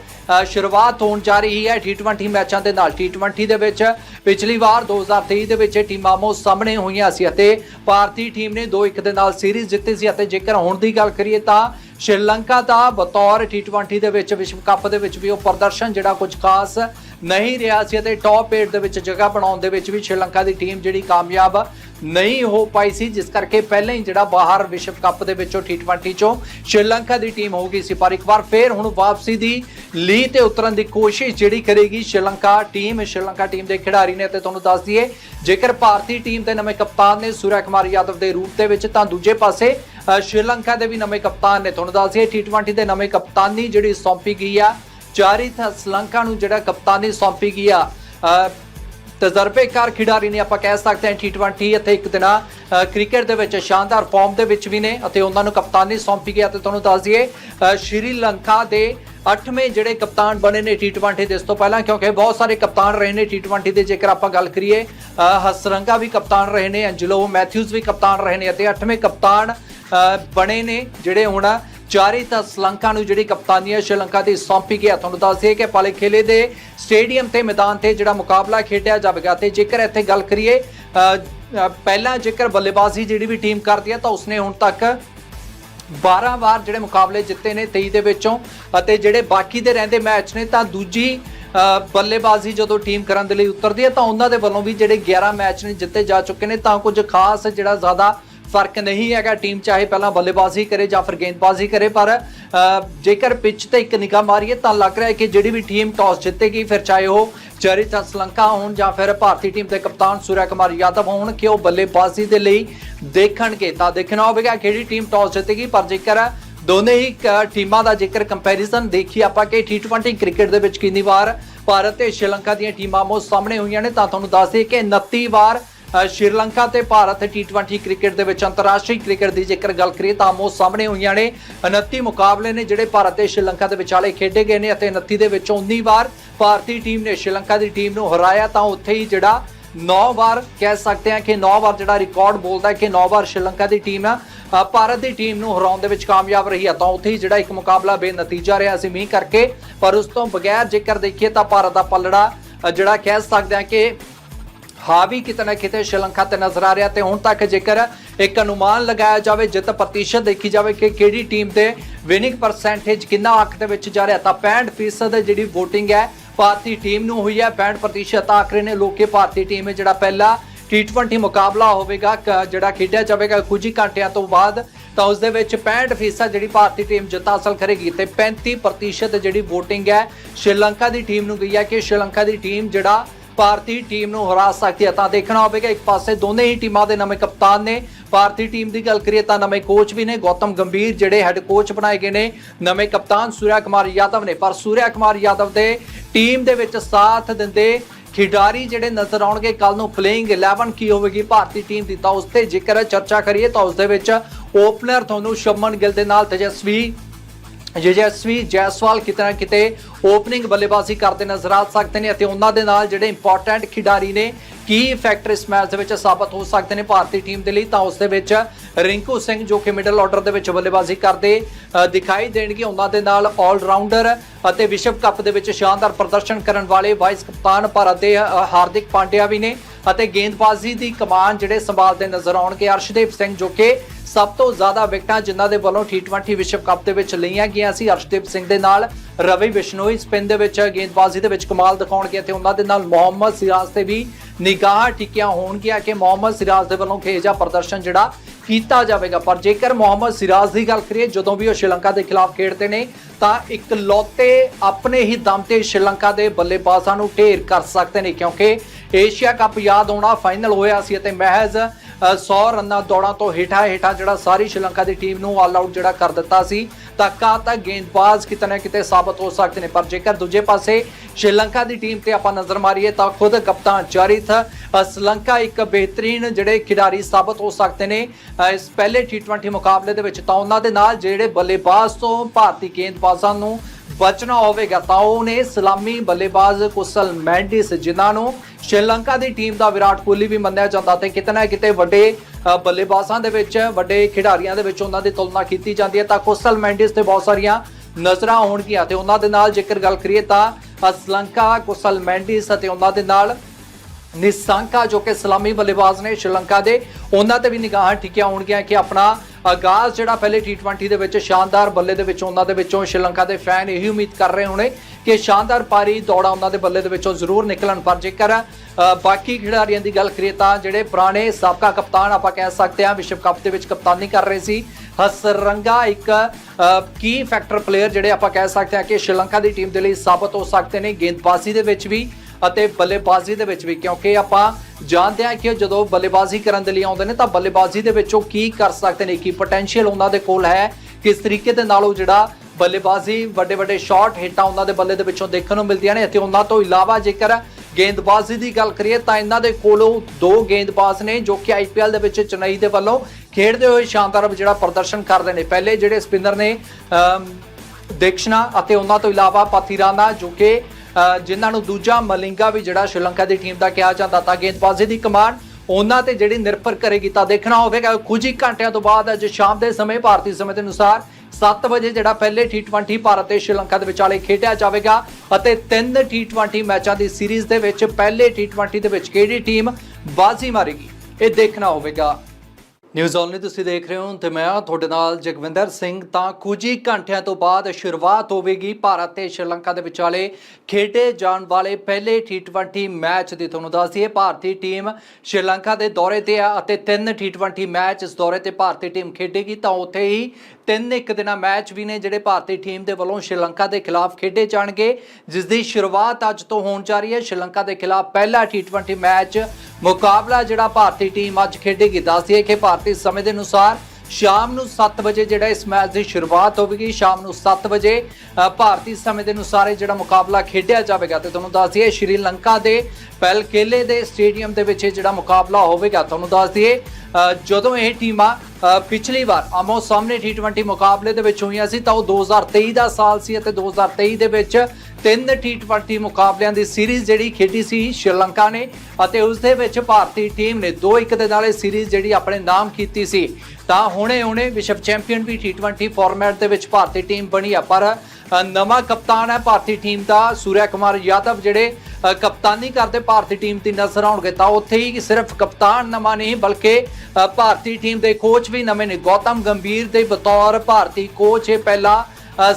ਸ਼ੁਰੂਆਤ ਹੋਣ ਜਾ ਰਹੀ ਹੈ T20 ਮੈਚਾਂ ਦੇ ਨਾਲ। T20 ਦੇ ਵਿੱਚ ਪਿਛਲੀ ਵਾਰ 2023 ਦੇ ਵਿੱਚ ਇਹ ਟੀਮਾਂ ਮੋ ਸਾਹਮਣੇ ਹੋਈਆਂ ਸੀ ਅਤੇ ਭਾਰਤੀ ਟੀਮ ਨੇ 2-1 ਦੇ ਨਾਲ ਸੀਰੀਜ਼ ਜਿੱਤੀ ਸੀ ਅਤੇ ਜੇਕਰ ਹੁਣ ਦੀ ਗੱਲ ਕਰੀਏ ਤਾਂ ਸ਼੍ਰੀਲੰਕਾ ਦਾ ਬਤੌਰ T20 ਦੇ ਵਿੱਚ ਵਿਸ਼ਵ ਕੱਪ ਦੇ ਵਿੱਚ ਵੀ ਉਹ ਪ੍ਰਦਰਸ਼ਨ ਜਿਹੜਾ ਕੁਝ ਖਾਸ ਨਹੀਂ ਰਿਹਾ ਸੀ ਅਤੇ ਟੌਪ 8 ਦੇ ਵਿੱਚ ਜਗ੍ਹਾ ਬਣਾਉਣ ਦੇ ਵਿੱਚ ਵੀ ਸ਼੍ਰੀਲੰਕਾ ਦੀ ਟੀਮ ਜਿਹੜੀ ਕਾਮਯਾਬ ਨਹੀਂ ਹੋ ਪਾਈ ਸੀ, ਜਿਸ ਕਰਕੇ ਪਹਿਲਾਂ ਹੀ ਜਿਹੜਾ ਬਾਹਰ ਵਿਸ਼ਵ ਕੱਪ ਦੇ ਵਿੱਚੋਂ T20 ਚੋਂ ਸ਼੍ਰੀਲੰਕਾ ਦੀ ਟੀਮ ਹੋ ਗਈ ਸੀ। ਪਰ ਇੱਕ ਵਾਰ ਫੇਰ ਹੁਣ ਵਾਪਸੀ ਦੀ ਲੀ ਤੇ ਉਤਰਨ ਦੀ ਕੋਸ਼ਿਸ਼ ਜਿਹੜੀ ਕਰੇਗੀ ਸ਼੍ਰੀਲੰਕਾ ਟੀਮ ਸ਼੍ਰੀਲੰਕਾ ਟੀਮ ਦੇ ਖਿਡਾਰੀ ਨੇ ਤੇ ਤੁਹਾਨੂੰ ਦੱਸ ਦਈਏ, ਜੇਕਰ ਭਾਰਤੀ ਟੀਮ ਦੇ ਨਵੇਂ ਕਪਤਾਨ ਨੇ ਸੂਰਿਆ ਕੁਮਾਰ ਯਾਦਵ ਦੇ ਰੂਪ ਦੇ ਵਿੱਚ, ਤਾਂ ਦੂਜੇ ਪਾਸੇ ਸ਼੍ਰੀਲੰਕਾ ਦੇ ਵੀ ਨਵੇਂ ਕਪਤਾਨ ਨੇ। ਤੁਹਾਨੂੰ ਦੱਸ ਦਈਏ T20 ਦੇ ਨਵੇਂ ਕਪਤਾਨੀ ਜਿਹੜੀ ਸੌਂਪੀ ਗਈ ਆ ਚਾਰਿਥ ਸ਼੍ਰੀਲੰਕਾ ਨੂੰ ਜਿਹੜਾ ਕਪਤਾਨੀ ਸੌਂਪੀ ਗਈ ਆ। ਤਜਰਬੇਕਾਰ ਖਿਡਾਰੀ ਨੇ ਆਪਾਂ ਕਹਿ ਸਕਦੇ ਹਾਂ T20 ਅਤੇ ਇੱਕ ਦਿਨਾ ਕ੍ਰਿਕਟ ਦੇ ਵਿੱਚ ਸ਼ਾਨਦਾਰ ਫਾਰਮ ਦੇ ਵਿੱਚ ਵੀ ਨੇ ਅਤੇ ਉਹਨਾਂ ਨੂੰ ਕਪਤਾਨੀ ਸੌਂਪੀ ਗਈ ਅਤੇ ਤੁਹਾਨੂੰ ਦੱਸ ਦਈਏ ਸ਼੍ਰੀਲੰਕਾ ਦੇ 8ਵੇਂ ਜਿਹੜੇ ਕਪਤਾਨ ਬਣੇ ਨੇ T20 ਦੇ ਇਸ ਤੋਂ ਪਹਿਲਾਂ ਕਿਉਂਕਿ ਬਹੁਤ ਸਾਰੇ ਕਪਤਾਨ ਰਹੇ ਨੇ T20 ਦੇ। ਜੇਕਰ ਆਪਾਂ ਗੱਲ ਕਰੀਏ ਅ, ਹਸਰੰਗਾ ਵੀ ਕਪਤਾਨ ਰਹੇ ਨੇ ਐਂਜਲੋ ਮੈਥਿਊਜ਼ ਵੀ ਕਪਤਾਨ ਰਹੇ ਨੇ ਅਤੇ 8ਵੇਂ ਕਪਤਾਨ ਬਣੇ ਨੇ ਜਿਹੜੇ ਹੁਣ ਚਾਰੇ ਤਾਂ ਸ਼੍ਰੀਲੰਕਾ ਨੂੰ ਜਿਹੜੀ ਕਪਤਾਨੀ ਹੈ ਸ਼੍ਰੀਲੰਕਾ ਦੀ ਸੌਂਪੀ ਗਿਆ ਤੁਹਾਨੂੰ ਦੱਸ ਦਈਏ ਕਿ ਪਾਲੇ ਖੇਲੇ ਦੇ ਸਟੇਡੀਅਮ ਤੇ ਮੈਦਾਨ ਤੇ ਜਿਹੜਾ ਮੁਕਾਬਲਾ ਖੇਡਿਆ ਜਾਵੇਗਾ ਤੇ ਜੇਕਰ ਇੱਥੇ ਗੱਲ ਕਰੀਏ ਪਹਿਲਾਂ ਜੇਕਰ ਬੱਲੇਬਾਜ਼ੀ ਜਿਹੜੀ ਵੀ ਟੀਮ ਕਰਦੀ ਹੈ ਤਾਂ ਉਸਨੇ ਹੁਣ ਤੱਕ 12 ਵਾਰ ਜਿਹੜੇ ਮੁਕਾਬਲੇ ਜਿੱਤੇ ਨੇ 23 ਦੇ ਵਿੱਚੋਂ ਅਤੇ ਜਿਹੜੇ ਬਾਕੀ ਦੇ ਰਹਿੰਦੇ ਮੈਚ ਨੇ ਤਾਂ ਦੂਜੀ ਬੱਲੇਬਾਜ਼ੀ ਜਦੋਂ ਟੀਮ ਕਰਨ ਦੇ ਲਈ ਉਤਰਦੀ ਹੈ ਤਾਂ ਉਹਨਾਂ ਦੇ ਵੱਲੋਂ ਵੀ ਜਿਹੜੇ 11 ਮੈਚ ਨੇ ਜਿੱਤੇ ਜਾ ਚੁੱਕੇ ਨੇ ਤਾਂ ਕੁਝ ਖਾਸ ਜਿਹੜਾ ਜ਼ਿਆਦਾ ਫ਼ਰਕ ਨਹੀਂ ਹੈਗਾ ਟੀਮ ਚਾਹੇ ਪਹਿਲਾਂ ਬੱਲੇਬਾਜ਼ੀ ਕਰੇ ਜਾਂ ਫਿਰ ਗੇਂਦਬਾਜ਼ੀ ਕਰੇ, ਪਰ ਜੇਕਰ ਪਿੱਚ ਤੇ ਇੱਕ ਨਿਗਾਹ ਮਾਰੀਏ ਤਾਂ ਲੱਗ ਰਿਹਾ ਹੈ ਕਿ ਜਿਹੜੀ ਵੀ ਟੀਮ ਟਾਸ ਜਿੱਤੇਗੀ, ਫਿਰ ਚਾਹੇ ਉਹ ਚਰਿਤਾ ਸ਼੍ਰੀਲੰਕਾ ਹੋਣ ਜਾਂ ਫਿਰ ਭਾਰਤੀ ਟੀਮ ਦੇ ਕਪਤਾਨ ਸੂਰਿਆ ਕੁਮਾਰ ਯਾਦਵ ਹੋਣ, ਕਿ ਉਹ ਬੱਲੇਬਾਜ਼ੀ ਦੇ ਲਈ ਦੇਖਣਗੇ ਤਾਂ ਦੇਖਣਾ ਹੋਵੇਗਾ ਕਿਹੜੀ ਟੀਮ ਟਾਸ ਜਿੱਤੇਗੀ। ਪਰ ਜੇਕਰ ਦੋਨੇ ਹੀ ਕ- ਟੀਮਾਂ ਦਾ ਜੇਕਰ ਕੰਪੈਰੀਜ਼ਨ ਦੇਖੀ ਆਪਾਂ ਕਿ T20 ਕ੍ਰਿਕਟ ਦੇ ਵਿੱਚ ਕਿੰਨੀ ਵਾਰ ਭਾਰਤ ਤੇ ਸ਼੍ਰੀਲੰਕਾ ਦੀਆਂ ਟੀਮਾਂ ਮੋ ਸਾਹਮਣੇ ਹੋਈਆਂ ਨੇ, ਤਾਂ ਤੁਹਾਨੂੰ ਦੱਸ ਦਈਏ ਕਿ 29 ਵਾਰ ਸ਼੍ਰੀਲੰਕਾ ਤੇ ਭਾਰਤ T20 ਕ੍ਰਿਕਟ ਦੇ ਵਿੱਚ ਅੰਤਰਰਾਸ਼ਟਰੀ ਕ੍ਰਿਕਟ ਦੀ ਜੇਕਰ ਗੱਲ ਕਰੀਏ ਤਾਂ ਮੋ ਸਾਹਮਣੇ ਹੋਈਆਂ ਨੇ। 29 ਮੁਕਾਬਲੇ ਨੇ ਜਿਹੜੇ ਭਾਰਤ ਤੇ ਸ਼੍ਰੀਲੰਕਾ ਦੇ ਵਿਚਾਲੇ ਖੇਡੇ ਗਏ ਨੇ ਅਤੇ 29 ਦੇ ਵਿੱਚੋਂ 19 ਵਾਰ ਭਾਰਤੀ ਟੀਮ ਨੇ ਸ਼੍ਰੀਲੰਕਾ ਦੀ ਟੀਮ ਨੂੰ ਹਰਾਇਆ ਤਾਂ ਉੱਥੇ ਹੀ ਜਿਹੜਾ 9 ਵਾਰ ਕਹਿ ਸਕਦੇ ਹਾਂ ਕਿ 9 ਵਾਰ ਜਿਹੜਾ ਰਿਕਾਰਡ ਬੋਲਦਾ ਹੈ ਕਿ 9 ਵਾਰ ਸ਼੍ਰੀਲੰਕਾ ਦੀ ਟੀਮ ਆ ਭਾਰਤ ਦੀ ਟੀਮ ਨੂੰ ਹਰਾਉਣ ਦੇ ਵਿੱਚ ਕਾਮਯਾਬ ਰਹੀ ਹੈ ਤਾਂ ਉੱਥੇ ਹੀ ਜਿਹੜਾ ਇੱਕ ਮੁਕਾਬਲਾ ਬੇਨਤੀਜਾ ਰਿਹਾ ਸੀ ਮੀਂਹ ਕਰਕੇ। ਪਰ ਉਸ ਤੋਂ ਬਗੈਰ ਜੇਕਰ ਦੇਖੀਏ ਤਾਂ ਭਾਰਤ ਦਾ ਪੱਲੜਾ ਜਿਹੜਾ ਕਹਿ ਸਕਦੇ ਹਾਂ ਕਿ ਹਾਵੀ ਕਿਤੇ ਨਾ ਕਿਤੇ ਸ਼੍ਰੀਲੰਕਾ ਤੇ ਨਜ਼ਰ ਆ ਰਿਹਾ ਤੇ ਹੁਣ ਤੱਕ ਜੇਕਰ ਇੱਕ ਅਨੁਮਾਨ ਲਗਾਇਆ ਜਾਵੇ, ਜਿੱਤ ਪ੍ਰਤੀਸ਼ਤ ਦੇਖੀ ਜਾਵੇ ਕਿ ਕਿਹੜੀ ਟੀਮ ਦੇ ਵਿਨਿੰਗ ਪਰਸੈਂਟੇਜ ਕਿੰਨਾ ਹੱਕ ਦੇ ਵਿੱਚ ਜਾ ਰਿਹਾ, ਤਾਂ 65% ਜਿਹੜੀ VOTING ਹੈ, ਭਾਰਤੀ ਟੀਮ ਨੂੰ ਹੋਈ ਹੈ। 65% ਆਖਰੇ ਨੇ ਲੋਕੇ ਭਾਰਤੀ ਟੀਮ ਹੈ, ਜਿਹੜਾ ਪਹਿਲਾ T20 ਮੁਕਾਬਲਾ ਹੋਵੇਗਾ, ਕ- ਜਿਹੜਾ ਖੇਡਿਆ ਜਾਵੇਗਾ ਕੁਝ ਹੀ ਘੰਟਿਆਂ ਤੋਂ ਬਾਅਦ, ਤਾਂ ਉਸ ਦੇ ਵਿੱਚ 65% ਜਿਹੜੀ ਭਾਰਤੀ ਟੀਮ ਜਿੱਤ ਹਾਸਲ ਕਰੇਗੀ ਤੇ 35% ਜਿਹੜੀ VOTING ਹੈ ਸ਼੍ਰੀਲੰਕਾ ਦੀ ਟੀਮ ਨੂੰ ਗਈ ਹੈ ਕਿ ਸ਼੍ਰੀਲੰਕਾ ਦੀ ਟੀਮ ਜਿਹੜਾ ਭਾਰਤੀ ਟੀਮ ਨੂੰ ਹਰਾ ਸਕਦੀ ਹੈ। ਤਾਂ ਦੇਖਣਾ ਹੋਵੇਗਾ ਇੱਕ ਪਾਸੇ ਦੋਨੇ ਹੀ ਟੀਮਾਂ ਦੇ ਨਵੇਂ ਕਪਤਾਨ ਨੇ। ਭਾਰਤੀ ਟੀਮ ਦੀ ਗੱਲ ਕਰੀਏ ਤਾਂ ਨਵੇਂ ਕੋਚ ਵੀ ਨੇ। ਗੌਤਮ ਗੰਭੀਰ ਜਿਹੜੇ ਹੈੱਡ ਕੋਚ ਬਣਾਏ ਗਏ ਨੇ। ਨਵੇਂ ਕਪਤਾਨ ਸੂਰਿਆ ਕੁਮਾਰ ਯਾਦਵ ਨੇ। ਪਰ ਸੂਰਿਆ ਕੁਮਾਰ ਯਾਦਵ ਦੇ ਟੀਮ ਦੇ ਵਿੱਚ ਸਾਥ ਦਿੰਦੇ ਖਿਡਾਰੀ ਜਿਹੜੇ ਨਜ਼ਰ ਆਉਣਗੇ ਕੱਲ ਨੂੰ ਪਲੇਇੰਗ 11 ਕੀ ਹੋਵੇਗੀ ਭਾਰਤੀ ਟੀਮ ਦੀ, ਤਾਂ ਉਸ ਤੇ ਜੇਕਰ ਚਰਚਾ ਕਰੀਏ ਤਾਂ ਉਸ ਦੇ ਵਿੱਚ ਓਪਨਰ ਤੁਹਾਨੂੰ ਸ਼ਮਨ ਗਿੱਲ ਦੇ ਨਾਲ ਤੇਜਸਵੀ ਯਸ਼ਸਵੀ ਜੈਸਵਾਲ ਕਿਤੇ ਨਾ ਕਿਤੇ ਓਪਨਿੰਗ ਬੱਲੇਬਾਜ਼ੀ ਕਰਦੇ ਨਜ਼ਰ ਆ ਸਕਦੇ ਨੇ ਅਤੇ ਉਹਨਾਂ ਦੇ ਨਾਲ ਜਿਹੜੇ ਇੰਪੋਰਟੈਂਟ ਖਿਡਾਰੀ ਨੇ, ਕੀ ਫੈਕਟਰ ਇਸ ਮੈਚ ਦੇ ਵਿੱਚ ਸਾਬਤ ਹੋ ਸਕਦੇ ਨੇ ਭਾਰਤੀ ਟੀਮ ਦੇ ਲਈ, ਤਾਂ ਉਸ ਦੇ ਵਿੱਚ ਰਿੰਕੂ ਸਿੰਘ ਜੋ ਕਿ ਮਿਡਲ ਆਰਡਰ ਦੇ ਵਿੱਚ ਬੱਲੇਬਾਜ਼ੀ ਕਰਦੇ ਦਿਖਾਈ ਦੇਣਗੇ ਉਹਨਾਂ ਦੇ ਨਾਲ ਆਲਰਾਊਂਡਰ ਅਤੇ ਵਿਸ਼ਵ ਕੱਪ ਦੇ ਵਿੱਚ ਸ਼ਾਨਦਾਰ ਪ੍ਰਦਰਸ਼ਨ ਕਰਨ ਵਾਲੇ ਵਾਈਸ ਕਪਤਾਨ ਭਾਰਤ ਦੇ ਹਾਰਦਿਕ ਪਾਂਡਿਆ ਵੀ ਨੇ ਅਤੇ ਗੇਂਦਬਾਜ਼ੀ ਦੀ ਕਮਾਨ ਜਿਹੜੇ ਸੰਭਾਲਦੇ ਨਜ਼ਰ ਆਉਣਗੇ ਅਰਸ਼ਦੀਪ ਸਿੰਘ ਜੋ ਕਿ ਸਭ ਤੋਂ ਜ਼ਿਆਦਾ ਵਿਕਟਾਂ ਜਿਨ੍ਹਾਂ ਦੇ ਵੱਲੋਂ T20 ਵਿਸ਼ਵ ਕੱਪ ਦੇ ਵਿੱਚ ਲਈਆਂ ਗਈਆਂ ਸੀ, ਅਰਸ਼ਦੀਪ ਸਿੰਘ ਦੇ ਨਾਲ ਰਵੀ ਬਿਸ਼ਨੋਈ ਸਪਿਨ ਦੇ ਵਿੱਚ ਗੇਂਦਬਾਜ਼ੀ ਦੇ ਵਿੱਚ ਕਮਾਲ ਦਿਖਾਉਣਗੇ ਤੇ ਉਹਨਾਂ ਦੇ ਨਾਲ ਮੁਹੰਮਦ ਸਿਰਾਜ ਤੇ ਵੀ ਨਿਗਾਹ ਟਿਕਿਆ ਹੋਣਗੀਆਂ ਕਿ ਮੁਹੰਮਦ ਸਿਰਾਜ ਦੇ ਵੱਲੋਂ ਕਿਹੋ ਪ੍ਰਦਰਸ਼ਨ ਜਿਹੜਾ ਕੀਤਾ ਜਾਵੇਗਾ। ਪਰ ਜੇਕਰ ਮੁਹੰਮਦ ਸਿਰਾਜ ਦੀ ਗੱਲ ਕਰੀਏ, ਜਦੋਂ ਵੀ ਉਹ ਸ਼੍ਰੀਲੰਕਾ ਦੇ ਖਿਲਾਫ ਖੇਡਦੇ ਨੇ, ਤਾਂ ਇੱਕ ਆਪਣੇ ਹੀ ਦਮ ਤੇ ਸ਼੍ਰੀਲੰਕਾ ਦੇ ਬੱਲੇਬਾਜ਼ਾਂ ਨੂੰ ਢੇਰ ਕਰ ਸਕਦੇ ਨੇ, ਕਿਉਂਕਿ ਏਸ਼ੀਆ ਕੱਪ ਯਾਦ ਆਉਣਾ ਫਾਈਨਲ ਹੋਇਆ ਸੀ ਅਤੇ ਮਹਿਜ਼ 100 ਰਨਾਂ ਦੌੜਾਂ ਤੋਂ ਹੇਠਾਂ ਹੇਠਾਂ ਜਿਹੜਾ ਸਾਰੀ ਸ਼੍ਰੀਲੰਕਾ ਦੀ ਟੀਮ ਨੂੰ ਆਲ ਆਊਟ ਜਿਹੜਾ ਕਰ ਦਿੱਤਾ ਸੀ, ਤਾਂ ਕਾ ਤੱਕ ਗੇਂਦਬਾਜ਼ ਕਿਤੇ ਨਾ ਕਿਤੇ ਸਾਬਤ ਹੋ ਸਕਦੇ ਨੇ। ਪਰ ਜੇਕਰ ਦੂਜੇ ਪਾਸੇ ਸ਼੍ਰੀਲੰਕਾ ਦੀ ਟੀਮ ਤੇ ਆਪਾਂ ਨਜ਼ਰ ਮਾਰੀਏ, ਤਾਂ ਖੁਦ ਕਪਤਾਨ ਚਾਰਿਥ ਸ਼੍ਰੀਲੰਕਾ ਇੱਕ ਬਿਹਤਰੀਨ ਜਿਹੜੇ ਖਿਡਾਰੀ ਸਾਬਤ ਹੋ ਸਕਦੇ ਨੇ ਇਸ ਪਹਿਲੇ T20 ਮੁਕਾਬਲੇ ਦੇ ਵਿੱਚ। ਤਾਂ ਉਹਨਾਂ ਦੇ ਨਾਲ ਜਿਹੜੇ ਬੱਲੇਬਾਜ਼ ਤੋਂ ਭਾਰਤੀ ਗੇਂਦਬਾਜ਼ਾਂ ਨੂੰ ਬਚਣਾ ਹੋਵੇਗਾ ਤਾਂ ਉਹਨੇ ਸਲਾਮੀ ਬੱਲੇਬਾਜ਼ ਕੁਸਲ ਮੈਂਡਿਸ ਜਿਨ੍ਹਾਂ ਨੂੰ ਸ਼੍ਰੀਲੰਕਾ ਦੀ ਟੀਮ ਦਾ ਵਿਰਾਟ ਕੋਹਲੀ ਵੀ ਮੰਨਿਆ ਜਾਂਦਾ ਤੇ ਕਿਤੇ ਨਾ ਕਿਤੇ ਵੱਡੇ ਬੱਲੇਬਾਜ਼ਾਂ ਦੇ ਵਿੱਚ ਵੱਡੇ ਖਿਡਾਰੀਆਂ ਦੇ ਵਿੱਚ ਉਹਨਾਂ ਦੀ ਤੁਲਨਾ ਕੀਤੀ ਜਾਂਦੀ ਹੈ ਤਾਂ ਕੁਸਲ ਮੈਂਡਿਸ ਤੇ ਬਹੁਤ ਸਾਰੀਆਂ ਨਜ਼ਰਾਂ ਹੋਣਗੀਆਂ ਤੇ ਉਹਨਾਂ ਦੇ ਨਾਲ ਜੇਕਰ ਗੱਲ ਕਰੀਏ ਤਾਂ ਅ, ਸ਼੍ਰੀਲੰਕਾ ਕੁਸਲ ਮੈਂਡਿਸ ਅਤੇ ਉਹਨਾਂ ਦੇ ਨਾਲ ਨਿਸਾਂਕਾ ਜੋ ਕਿ ਸਲਾਮੀ ਬੱਲੇਬਾਜ਼ ਨੇ ਸ਼੍ਰੀਲੰਕਾ ਦੇ ਉਹਨਾਂ ਤੇ ਵੀ ਨਿਗਾਹਾਂ ਟਿਕੀਆਂ ਹੋਣਗੀਆਂ ਕਿ ਆਪਣਾ ਆਗਾਜ਼ ਜਿਹੜਾ ਪਹਿਲੇ T20 ਦੇ ਵਿੱਚ ਸ਼ਾਨਦਾਰ ਬੱਲੇ ਦੇ ਵਿੱਚੋਂ ਉਹਨਾਂ ਦੇ ਵਿੱਚੋਂ ਸ਼੍ਰੀਲੰਕਾ ਦੇ ਫੈਨ ਇਹੀ ਉਮੀਦ ਕਰ ਰਹੇ ਹੋਣੇ ਕਿ ਸ਼ਾਨਦਾਰ ਪਾਰੀ ਦੌੜਾ ਉਹਨਾਂ ਦੇ ਬੱਲੇ ਦੇ ਵਿੱਚੋਂ ਜ਼ਰੂਰ ਨਿਕਲਣ, ਪਰ ਜੇਕਰ ਬਾਕੀ ਖਿਡਾਰੀਆਂ ਦੀ ਗੱਲ ਕਰੀਏ ਤਾਂ ਜਿਹੜੇ ਪੁਰਾਣੇ ਸਾਬਕਾ ਕਪਤਾਨ ਆਪਾਂ ਕਹਿ ਸਕਦੇ ਹਾਂ, ਵਿਸ਼ਵ ਕੱਪ ਦੇ ਵਿੱਚ ਕਪਤਾਨੀ ਕਰ ਰਹੇ ਸੀ, ਹਸਰੰਗਾ ਇੱਕ ਕੀ ਫੈਕਟਰ ਪਲੇਅਰ ਜਿਹੜੇ ਆਪਾਂ ਕਹਿ ਸਕਦੇ ਹਾਂ ਕਿ ਸ਼੍ਰੀਲੰਕਾ ਦੀ ਟੀਮ ਦੇ ਲਈ ਸਾਬਤ ਹੋ ਸਕਦੇ ਨੇ, ਗੇਂਦਬਾਜ਼ੀ ਦੇ ਵਿੱਚ ਵੀ। ਅਤੇ ਬੱਲੇਬਾਜ਼ੀ ਦੇ ਵਿੱਚ ਵੀ ਕਿਉਂਕਿ ਆਪਾਂ ਜਾਣਦੇ ਹਾਂ ਕਿ ਜਦੋਂ ਬੱਲੇਬਾਜ਼ੀ ਕਰਨ ਦੇ ਲਈ ਆਉਂਦੇ ਨੇ ਤਾਂ ਬੱਲੇਬਾਜ਼ੀ ਦੇ ਵਿੱਚ ਉਹ ਕੀ ਕਰ ਸਕਦੇ ਨੇ ਕੀ ਪੋਟੈਂਸ਼ੀਅਲ ਉਹਨਾਂ ਦੇ ਕੋਲ ਹੈ ਕਿਸ ਤਰੀਕੇ ਦੇ ਨਾਲ ਉਹ ਜਿਹੜਾ ਬੱਲੇਬਾਜ਼ੀ ਵੱਡੇ ਵੱਡੇ ਸ਼ਾਟ ਹਿੱਟਾਂ ਉਹਨਾਂ ਦੇ ਬੱਲੇ ਦੇ ਵਿੱਚੋਂ ਦੇਖਣ ਨੂੰ ਮਿਲਦੀਆਂ ਨੇ। ਅਤੇ ਉਹਨਾਂ ਤੋਂ ਇਲਾਵਾ ਜੇਕਰ ਗੇਂਦਬਾਜ਼ੀ ਦੀ ਗੱਲ ਕਰੀਏ ਤਾਂ ਇਹਨਾਂ ਦੇ ਕੋਲੋਂ ਦੋ ਗੇਂਦਬਾਜ਼ ਨੇ ਜੋ ਕਿ ਆਈਪੀਐਲ ਦੇ ਵਿੱਚ ਚੇਨਈ ਦੇ ਵੱਲੋਂ ਖੇਡਦੇ ਹੋਏ ਸ਼ਾਨਦਾਰ ਜਿਹੜਾ ਪ੍ਰਦਰਸ਼ਨ ਕਰਦੇ ਨੇ। ਪਹਿਲੇ ਜਿਹੜੇ ਸਪਿਨਰ ਨੇ ਅਮ, ਅਤੇ ਉਹਨਾਂ ਤੋਂ ਇਲਾਵਾ ਪਾਥੀਰਾਨਾ ਜੋ ਕਿ ਜਿਨ੍ਹਾਂ ਨੂੰ ਦੂਜਾ ਮਲਿੰਗਾ ਵੀ ਜਿਹੜਾ ਸ਼੍ਰੀਲੰਕਾ ਦੀ ਟੀਮ ਦਾ ਕਿਹਾ ਜਾਂਦਾ, ਤਾਂ ਗੇਂਦਬਾਜ਼ੀ ਦੀ ਕਮਾਨ ਉਹਨਾਂ ਤੇ ਜਿਹੜੀ ਨਿਰਭਰ ਕਰੇਗੀ ਤਾਂ ਦੇਖਣਾ ਹੋਵੇਗਾ। ਕੁਝ ਹੀ ਘੰਟਿਆਂ ਤੋਂ ਬਾਅਦ ਅੱਜ ਸ਼ਾਮ ਦੇ ਸਮੇਂ, ਭਾਰਤੀ ਸਮੇਂ ਦੇ ਅਨੁਸਾਰ 7 ਵਜੇ ਜਿਹੜਾ ਪਹਿਲੇ T20 ਭਾਰਤ ਤੇ ਸ਼੍ਰੀਲੰਕਾ ਦੇ ਵਿਚਾਲੇ ਖੇਡਿਆ ਜਾਵੇਗਾ ਅਤੇ ਤਿੰਨ T20 ਮੈਚਾਂ ਦੀ ਸੀਰੀਜ਼ ਦੇ ਵਿੱਚ ਪਹਿਲੇ T20 ਦੇ ਵਿੱਚ ਕਿਹੜੀ ਟੀਮ ਬਾਜ਼ੀ ਮਾਰੇਗੀ, ਇਹ ਦੇਖਣਾ ਹੋਵੇਗਾ। ਨਿਊਜ਼ ਓਨਲੀ ਤੁਸੀਂ ਦੇਖ ਰਹੇ ਹੋ ਤੇ ਮੈਂ ਹਾਂ ਤੁਹਾਡੇ ਨਾਲ ਜਗਵਿੰਦਰ ਸਿੰਘ। ਤਾਂ ਕੁਝ ਹੀ ਘੰਟਿਆਂ ਤੋਂ ਬਾਅਦ ਸ਼ੁਰੂਆਤ ਹੋਵੇਗੀ ਭਾਰਤ ਤੇ ਸ਼੍ਰੀਲੰਕਾ ਦੇ ਵਿਚਾਲੇ ਖੇਡੇ ਜਾਣ ਵਾਲੇ ਪਹਿਲੇ T20 ਮੈਚ ਦੀ। ਤੁਹਾਨੂੰ ਦੱਸ ਦਈਏ, ਭਾਰਤੀ ਟੀਮ ਸ਼੍ਰੀਲੰਕਾ ਦੇ ਦੌਰੇ ਤੇ ਆ ਅਤੇ ਤਿੰਨ T20 ਮੈਚ ਇਸ ਦੌਰੇ ਤੇ ਭਾਰਤੀ ਟੀਮ ਖੇਡੇਗੀ। ਤਾਂ ਉੱਥੇ ਹੀ ਤਿੰਨ ਇੱਕ ਦਿਨਾਂ ਮੈਚ ਵੀ ਨੇ ਜਿਹੜੇ ਭਾਰਤੀ ਟੀਮ ਦੇ ਵੱਲੋਂ ਸ਼੍ਰੀਲੰਕਾ ਦੇ ਖਿਲਾਫ ਖੇਡੇ ਜਾਣਗੇ, ਜਿਸ ਦੀ ਸ਼ੁਰੂਆਤ ਅੱਜ ਤੋਂ ਹੋਣ ਜਾ ਰਹੀ ਹੈ। ਸ਼੍ਰੀਲੰਕਾ ਦੇ ਖਿਲਾਫ ਪਹਿਲਾ T20 ਮੈਚ ਮੁਕਾਬਲਾ ਜਿਹੜਾ ਭਾਰਤੀ ਟੀਮ ਅੱਜ ਖੇਡੇਗੀ। ਦੱਸਦੀ ਹੈ ਕਿ ਭਾਰਤੀ ਸਮੇਂ ਦੇ ਅਨੁਸਾਰ ਸ਼ਾਮ ਨੂੰ 7 ਵਜੇ ਜਿਹੜਾ ਇਸ ਮੈਚ ਦੀ ਸ਼ੁਰੂਆਤ ਹੋਵੇਗੀ, ਸ਼ਾਮ ਨੂੰ 7 ਵਜੇ ਭਾਰਤੀ ਸਮੇਂ ਦੇ ਅਨੁਸਾਰ ਇਹ ਜਿਹੜਾ ਮੁਕਾਬਲਾ ਖੇਡਿਆ ਜਾਵੇਗਾ ਤੇ ਤੁਹਾਨੂੰ ਦੱਸ ਦਈਏ ਸ਼੍ਰੀਲੰਕਾ ਦੇ ਪੈਲਕੇਲੇ ਦੇ ਸਟੇਡੀਅਮ ਦੇ ਵਿੱਚ ਇਹ ਜਿਹੜਾ ਮੁਕਾਬਲਾ ਹੋਵੇਗਾ, ਤੁਹਾਨੂੰ ਦੱਸ ਦਈਏ ਜਦੋਂ ਇਹ ਟੀਮਾਂ ਪਿਛਲੀ ਵਾਰ ਆਮੋ ਸਾਹਮਣੇ T20 ਮੁਕਾਬਲੇ ਦੇ ਵਿੱਚ ਹੋਈਆਂ ਸੀ, ਤਾਂ ਉਹ 2023 ਦਾ ਸਾਲ ਸੀ ਅਤੇ 2023 ਦੇ ਵਿੱਚ ਤਿੰਨ T20 ਮੁਕਾਬਲਿਆਂ ਦੀ ਸੀਰੀਜ਼ ਜਿਹੜੀ ਖੇਡੀ ਸੀ ਸ਼੍ਰੀਲੰਕਾ ਨੇ ਅਤੇ ਉਸ ਦੇ ਵਿੱਚ ਭਾਰਤੀ ਟੀਮ ਨੇ 2-1 ਦੇ ਨਾਲ ਇਹ ਸੀਰੀਜ਼ ਜਿਹੜੀ ਆਪਣੇ ਨਾਮ ਕੀਤੀ ਸੀ। ਤਾਂ ਹੁਣੇ ਹੁਣੇ ਵਿਸ਼ਵ ਚੈਂਪੀਅਨ ਵੀ T20 ਫਾਰਮੈਟ ਦੇ ਵਿੱਚ ਭਾਰਤੀ ਟੀਮ ਬਣੀ ਆ, ਪਰ ਨਵਾਂ ਕਪਤਾਨ ਹੈ ਭਾਰਤੀ ਟੀਮ ਦਾ ਸੂਰਿਆ ਕੁਮਾਰ ਯਾਦਵ, ਜਿਹੜੇ ਕਪਤਾਨੀ ਕਰਦੇ ਭਾਰਤੀ ਟੀਮ ਦੀ ਨਜ਼ਰ ਆਉਣਗੇ ਤਾਂ ਉੱਥੇ ਹੀ ਸਿਰਫ ਕਪਤਾਨ ਨਵਾਂ ਨਹੀਂ, ਬਲਕਿ ਭਾਰਤੀ ਟੀਮ ਦੇ ਕੋਚ ਵੀ ਨਵੇਂ ਨੇ। ਗੌਤਮ ਗੰਭੀਰ ਦੇ ਬਤੌਰ ਭਾਰਤੀ ਕੋਚ ਇਹ ਪਹਿਲਾ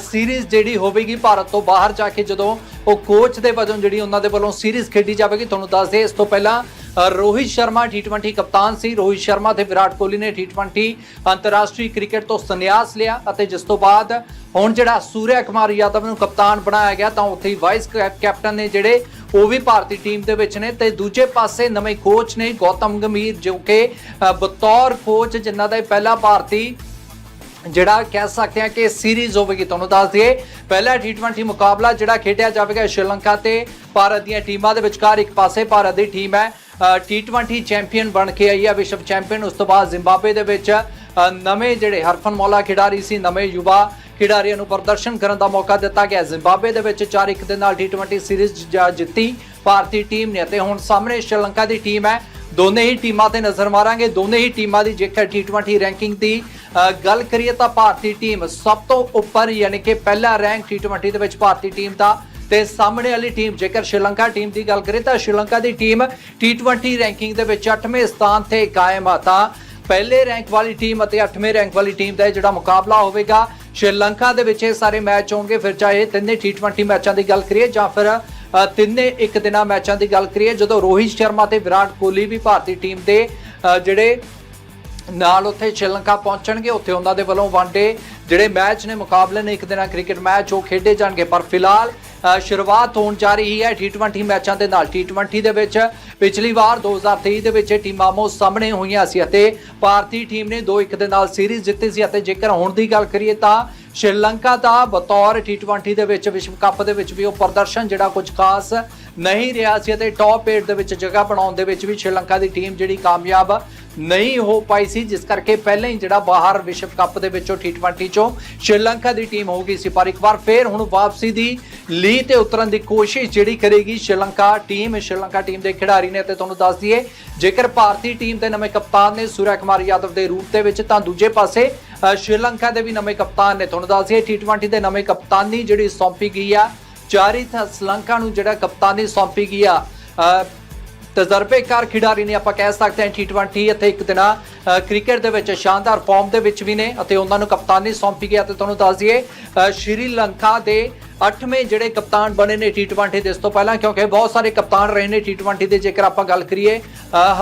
ਸੀਰੀਜ਼ ਜਿਹੜੀ ਹੋਵੇਗੀ ਭਾਰਤ ਤੋਂ ਬਾਹਰ ਜਾ ਕੇ ਜਦੋਂ ਉਹ ਕੋਚ ਦੇ ਵਜੋਂ ਜਿਹੜੀ ਉਹਨਾਂ ਦੇ ਵੱਲੋਂ ਸੀਰੀਜ਼ ਖੇਡੀ ਜਾਵੇਗੀ, ਤੁਹਾਨੂੰ ਦੱਸ ਦੇ ਇਸ ਤੋਂ ਪਹਿਲਾਂ ਰੋਹਿਤ ਸ਼ਰਮਾ T20 ਕਪਤਾਨ ਸੀ। ਰੋਹਿਤ ਸ਼ਰਮਾ ਤੇ ਵਿਰਾਟ ਕੋਹਲੀ ਨੇ T20 ਅੰਤਰਰਾਸ਼ਟਰੀ ਕ੍ਰਿਕਟ ਤੋਂ ਸੰਨਿਆਸ ਲਿਆ ਅਤੇ ਜਿਸ ਤੋਂ ਬਾਅਦ ਹੁਣ ਜਿਹੜਾ ਸੂਰਿਆ ਕੁਮਾਰ ਯਾਦਵ ਨੂੰ ਕਪਤਾਨ ਬਣਾਇਆ ਗਿਆ, ਤਾਂ ਉੱਥੇ ਹੀ ਵਾਈਸ ਕੈ- ਕੈਪਟਨ ਨੇ ਜਿਹੜੇ ਉਹ ਵੀ ਭਾਰਤੀ ਟੀਮ ਦੇ ਵਿੱਚ ਨੇ ਤੇ ਦੂਜੇ ਪਾਸੇ ਨਵੇਂ ਕੋਚ ਨੇ ਗੌਤਮ ਗੰਭੀਰ, ਜੋ ਕਿ ਬਤੌਰ ਕੋਚ ਜਿਨ੍ਹਾਂ ਦਾ ਇਹ ਪਹਿਲਾ ਭਾਰਤੀ ਜਿਹੜਾ ਕਹਿ ਸਕਦੇ ਹਾਂ ਕਿ ਸੀਰੀਜ਼ ਹੋਵੇਗੀ ਤੁਹਾਨੂੰ ਦੱਸ ਦਈਏ। ਪਹਿਲਾ T20 ਮੁਕਾਬਲਾ ਜਿਹੜਾ ਖੇਡਿਆ ਜਾਵੇਗਾ ਸ਼੍ਰੀਲੰਕਾ ਤੇ ਭਾਰਤ ਦੀਆਂ ਟੀਮਾਂ ਦੇ ਵਿਚਕਾਰ ਇੱਕ ਪਾਸੇ ਭਾਰਤ ਦੀ ਟੀਮ ਹੈ। ਅ, T20 ਚੈਂਪੀਅਨ ਬਣ ਕੇ ਆਈ ਹੈ ਵਿਸ਼ਵ ਚੈਂਪੀਅਨ ਉਸ ਤੋਂ ਬਾਅਦ ਜ਼ਿੰਬਾਬਵੇ ਦੇ ਵਿੱਚ ਨਵੇਂ ਜਿਹੜੇ ਹਰਫਨ ਮੌਲਾ ਖਿਡਾਰੀ ਸੀ ਨਵੇਂ ਯੁਵਾ ਖਿਡਾਰੀਆਂ ਨੂੰ ਪ੍ਰਦਰਸ਼ਨ ਕਰਨ ਦਾ ਮੌਕਾ ਦਿੱਤਾ ਗਿਆ। ਜ਼ਿੰਬਾਬਵੇ ਦੇ ਵਿੱਚ 4-1 ਦੇ ਨਾਲ T20 ਸੀਰੀਜ਼ ਜਿੱਤੀ ਭਾਰਤੀ ਟੀਮ ਨੇ। ਤੇ ਹੁਣ ਸਾਹਮਣੇ ਸ਼੍ਰੀਲੰਕਾ ਦੀ ਟੀਮ ਹੈ। ਦੋਨੇ ਹੀ ਟੀਮਾਂ ਤੇ ਨਜ਼ਰ ਮਾਰਾਂਗੇ, ਦੋਨੇ ਹੀ ਟੀਮਾਂ ਦੀ ਜੇਕਰ T20 ਰੈਂਕਿੰਗ ਦੀ ਗੱਲ ਕਰੀਏ ਤਾਂ ਭਾਰਤੀ ਟੀਮ ਸਭ ਤੋਂ ਉੱਪਰ, ਯਾਨੀ ਕਿ ਪਹਿਲਾ ਰੈਂਕ T20 ਦੇ ਵਿੱਚ ਭਾਰਤੀ ਟੀਮ ਦਾ ਤੇ ਸਾਹਮਣੇ ਵਾਲੀ ਟੀਮ, ਜੇਕਰ ਸ਼੍ਰੀਲੰਕਾ ਟੀਮ ਦੀ ਗੱਲ ਕਰੀਏ ਤਾਂ ਸ਼੍ਰੀਲੰਕਾ ਦੀ ਟੀਮ T20 ਰੈਂਕਿੰਗ ਦੇ ਵਿੱਚ 8ਵੇਂ ਸਥਾਨ ਤੇ ਕਾਇਮ ਆ। ਤਾਂ ਪਹਿਲੇ ਰੈਂਕ ਵਾਲੀ ਟੀਮ ਅਤੇ 8ਵੇਂ ਰੈਂਕ ਵਾਲੀ ਟੀਮ ਦਾ ਇਹ ਜਿਹੜਾ ਮੁਕਾਬਲਾ ਹੋਵੇਗਾ, ਸ਼੍ਰੀਲੰਕਾ ਦੇ ਵਿੱਚ ਇਹ ਸਾਰੇ ਮੈਚ ਹੋਣਗੇ। ਫਿਰ ਚਾਹੇ ਤਿੰਨੇ T20 ਮੈਚਾਂ ਦੀ ਗੱਲ ਕਰੀਏ ਜਾਂ ਫਿਰ ਤਿੰਨੇ ਇੱਕ ਦਿਨਾਂ ਮੈਚਾਂ ਦੀ ਗੱਲ ਕਰੀਏ, ਜਦੋਂ ਰੋਹਿਤ ਸ਼ਰਮਾ ਤੇ ਵਿਰਾਟ ਕੋਹਲੀ ਵੀ ਭਾਰਤੀ ਟੀਮ ਦੇ ਜਿਹੜੇ ਨਾਲ ਉੱਥੇ ਸ਼੍ਰੀਲੰਕਾ ਪਹੁੰਚਣਗੇ, ਉੱਥੇ ਉਹਨਾਂ ਦੇ ਵੱਲੋਂ ਵਨਡੇ ਜਿਹੜੇ ਮੈਚ ਨੇ, ਮੁਕਾਬਲੇ ਨੇ, ਇੱਕ ਦਿਨਾਂ ਕ੍ਰਿਕਟ ਮੈਚ, ਉਹ ਖੇਡੇ ਜਾਣਗੇ। ਪਰ ਫਿਲਹਾਲ ਸ਼ੁਰੂਆਤ ਹੋਣ ਜਾ ਰਹੀ ਹੈ T20 ਮੈਚਾਂ ਦੇ ਨਾਲ। T20 ਦੇ ਵਿੱਚ ਪਿਛਲੀ ਵਾਰ 2023 ਦੇ ਵਿੱਚ ਇਹ ਟੀਮਾਂ ਮੋ ਸਾਹਮਣੇ ਹੋਈਆਂ ਸੀ ਅਤੇ ਭਾਰਤੀ ਟੀਮ ਨੇ 2-1 ਦੇ ਨਾਲ ਸੀਰੀਜ਼ ਜਿੱਤੀ ਸੀ ਅਤੇ ਜੇਕਰ ਹੁਣ ਦੀ ਗੱਲ ਕਰੀਏ ਤਾਂ ਸ਼੍ਰੀਲੰਕਾ ਦਾ ਬਤੌਰ T20 ਦੇ ਵਿੱਚ, ਵਿਸ਼ਵ ਕੱਪ ਦੇ ਵਿੱਚ ਵੀ ਉਹ ਪ੍ਰਦਰਸ਼ਨ ਜਿਹੜਾ ਕੁਝ ਖਾਸ ਨਹੀਂ ਰਿਹਾ ਸੀ ਅਤੇ ਟੌਪ 8 ਦੇ ਵਿੱਚ ਜਗ੍ਹਾ ਬਣਾਉਣ ਦੇ ਵਿੱਚ ਵੀ ਸ਼੍ਰੀਲੰਕਾ ਦੀ ਟੀਮ ਜਿਹੜੀ ਕਾਮਯਾਬ ਨਹੀਂ ਹੋ ਪਾਈ ਸੀ, ਜਿਸ ਕਰਕੇ ਪਹਿਲਾਂ ਹੀ ਜਿਹੜਾ ਬਾਹਰ ਵਿਸ਼ਵ ਕੱਪ ਦੇ ਵਿੱਚੋਂ T20 ਚੋਂ ਸ਼੍ਰੀਲੰਕਾ ਦੀ ਟੀਮ ਹੋ ਗਈ ਸੀ, ਪਰ ਇੱਕ ਵਾਰ ਫੇਰ ਹੁਣ ਵਾਪਸੀ ਦੀ ਲੀ ਤੇ ਉਤਰਨ ਦੀ ਕੋਸ਼ਿਸ਼ ਜਿਹੜੀ ਕਰੇਗੀ ਸ਼੍ਰੀਲੰਕਾ ਟੀਮ ਸ਼੍ਰੀਲੰਕਾ ਟੀਮ ਦੇ ਖਿਡਾਰੀ ਨੇ ਤੇ ਤੁਹਾਨੂੰ ਦੱਸ ਦਈਏ, ਜੇਕਰ ਭਾਰਤੀ ਟੀਮ ਦੇ ਨਵੇਂ ਕਪਤਾਨ ਨੇ ਸੂਰਿਆ ਕੁਮਾਰ ਯਾਦਵ ਦੇ ਰੂਪ ਦੇ ਵਿੱਚ, ਤਾਂ ਦੂਜੇ ਪਾਸੇ ਸ਼੍ਰੀਲੰਕਾ ਦੇ ਵੀ ਨਵੇਂ ਕਪਤਾਨ ਨੇ। ਤੁਹਾਨੂੰ ਦੱਸ ਦਈਏ T20 ਦੇ ਨਵੇਂ ਕਪਤਾਨੀ ਜਿਹੜੀ ਸੌਂਪੀ ਗਈ ਆ, ਚਾਰਿਥ ਸ਼੍ਰੀਲੰਕਾ ਨੂੰ ਜਿਹੜਾ ਕਪਤਾਨੀ ਸੌਂਪੀ ਗਈ ਆ ਤਜਰਬੇਕਾਰ ਖਿਡਾਰੀ ਨੇ ਆਪਾਂ ਕਹਿ ਸਕਦੇ ਹਾਂ T20 ਅਤੇ ਇੱਕ ਦਿਨਾ ਕ੍ਰਿਕਟ ਦੇ ਵਿੱਚ ਸ਼ਾਨਦਾਰ ਫਾਰਮ ਦੇ ਵਿੱਚ ਵੀ ਨੇ ਅਤੇ ਉਹਨਾਂ ਨੂੰ ਕਪਤਾਨੀ ਸੌਂਪੀ ਗਈ ਅਤੇ ਤੁਹਾਨੂੰ ਦੱਸ ਦਈਏ ਸ਼੍ਰੀਲੰਕਾ ਦੇ 8ਵੇਂ ਜਿਹੜੇ ਕਪਤਾਨ ਬਣੇ ਨੇ T20 ਦੇ ਇਸ ਤੋਂ ਪਹਿਲਾਂ, ਕਿਉਂਕਿ ਬਹੁਤ ਸਾਰੇ ਕਪਤਾਨ ਰਹੇ ਨੇ T20 ਦੇ, ਜੇਕਰ ਆਪਾਂ ਗੱਲ ਕਰੀਏ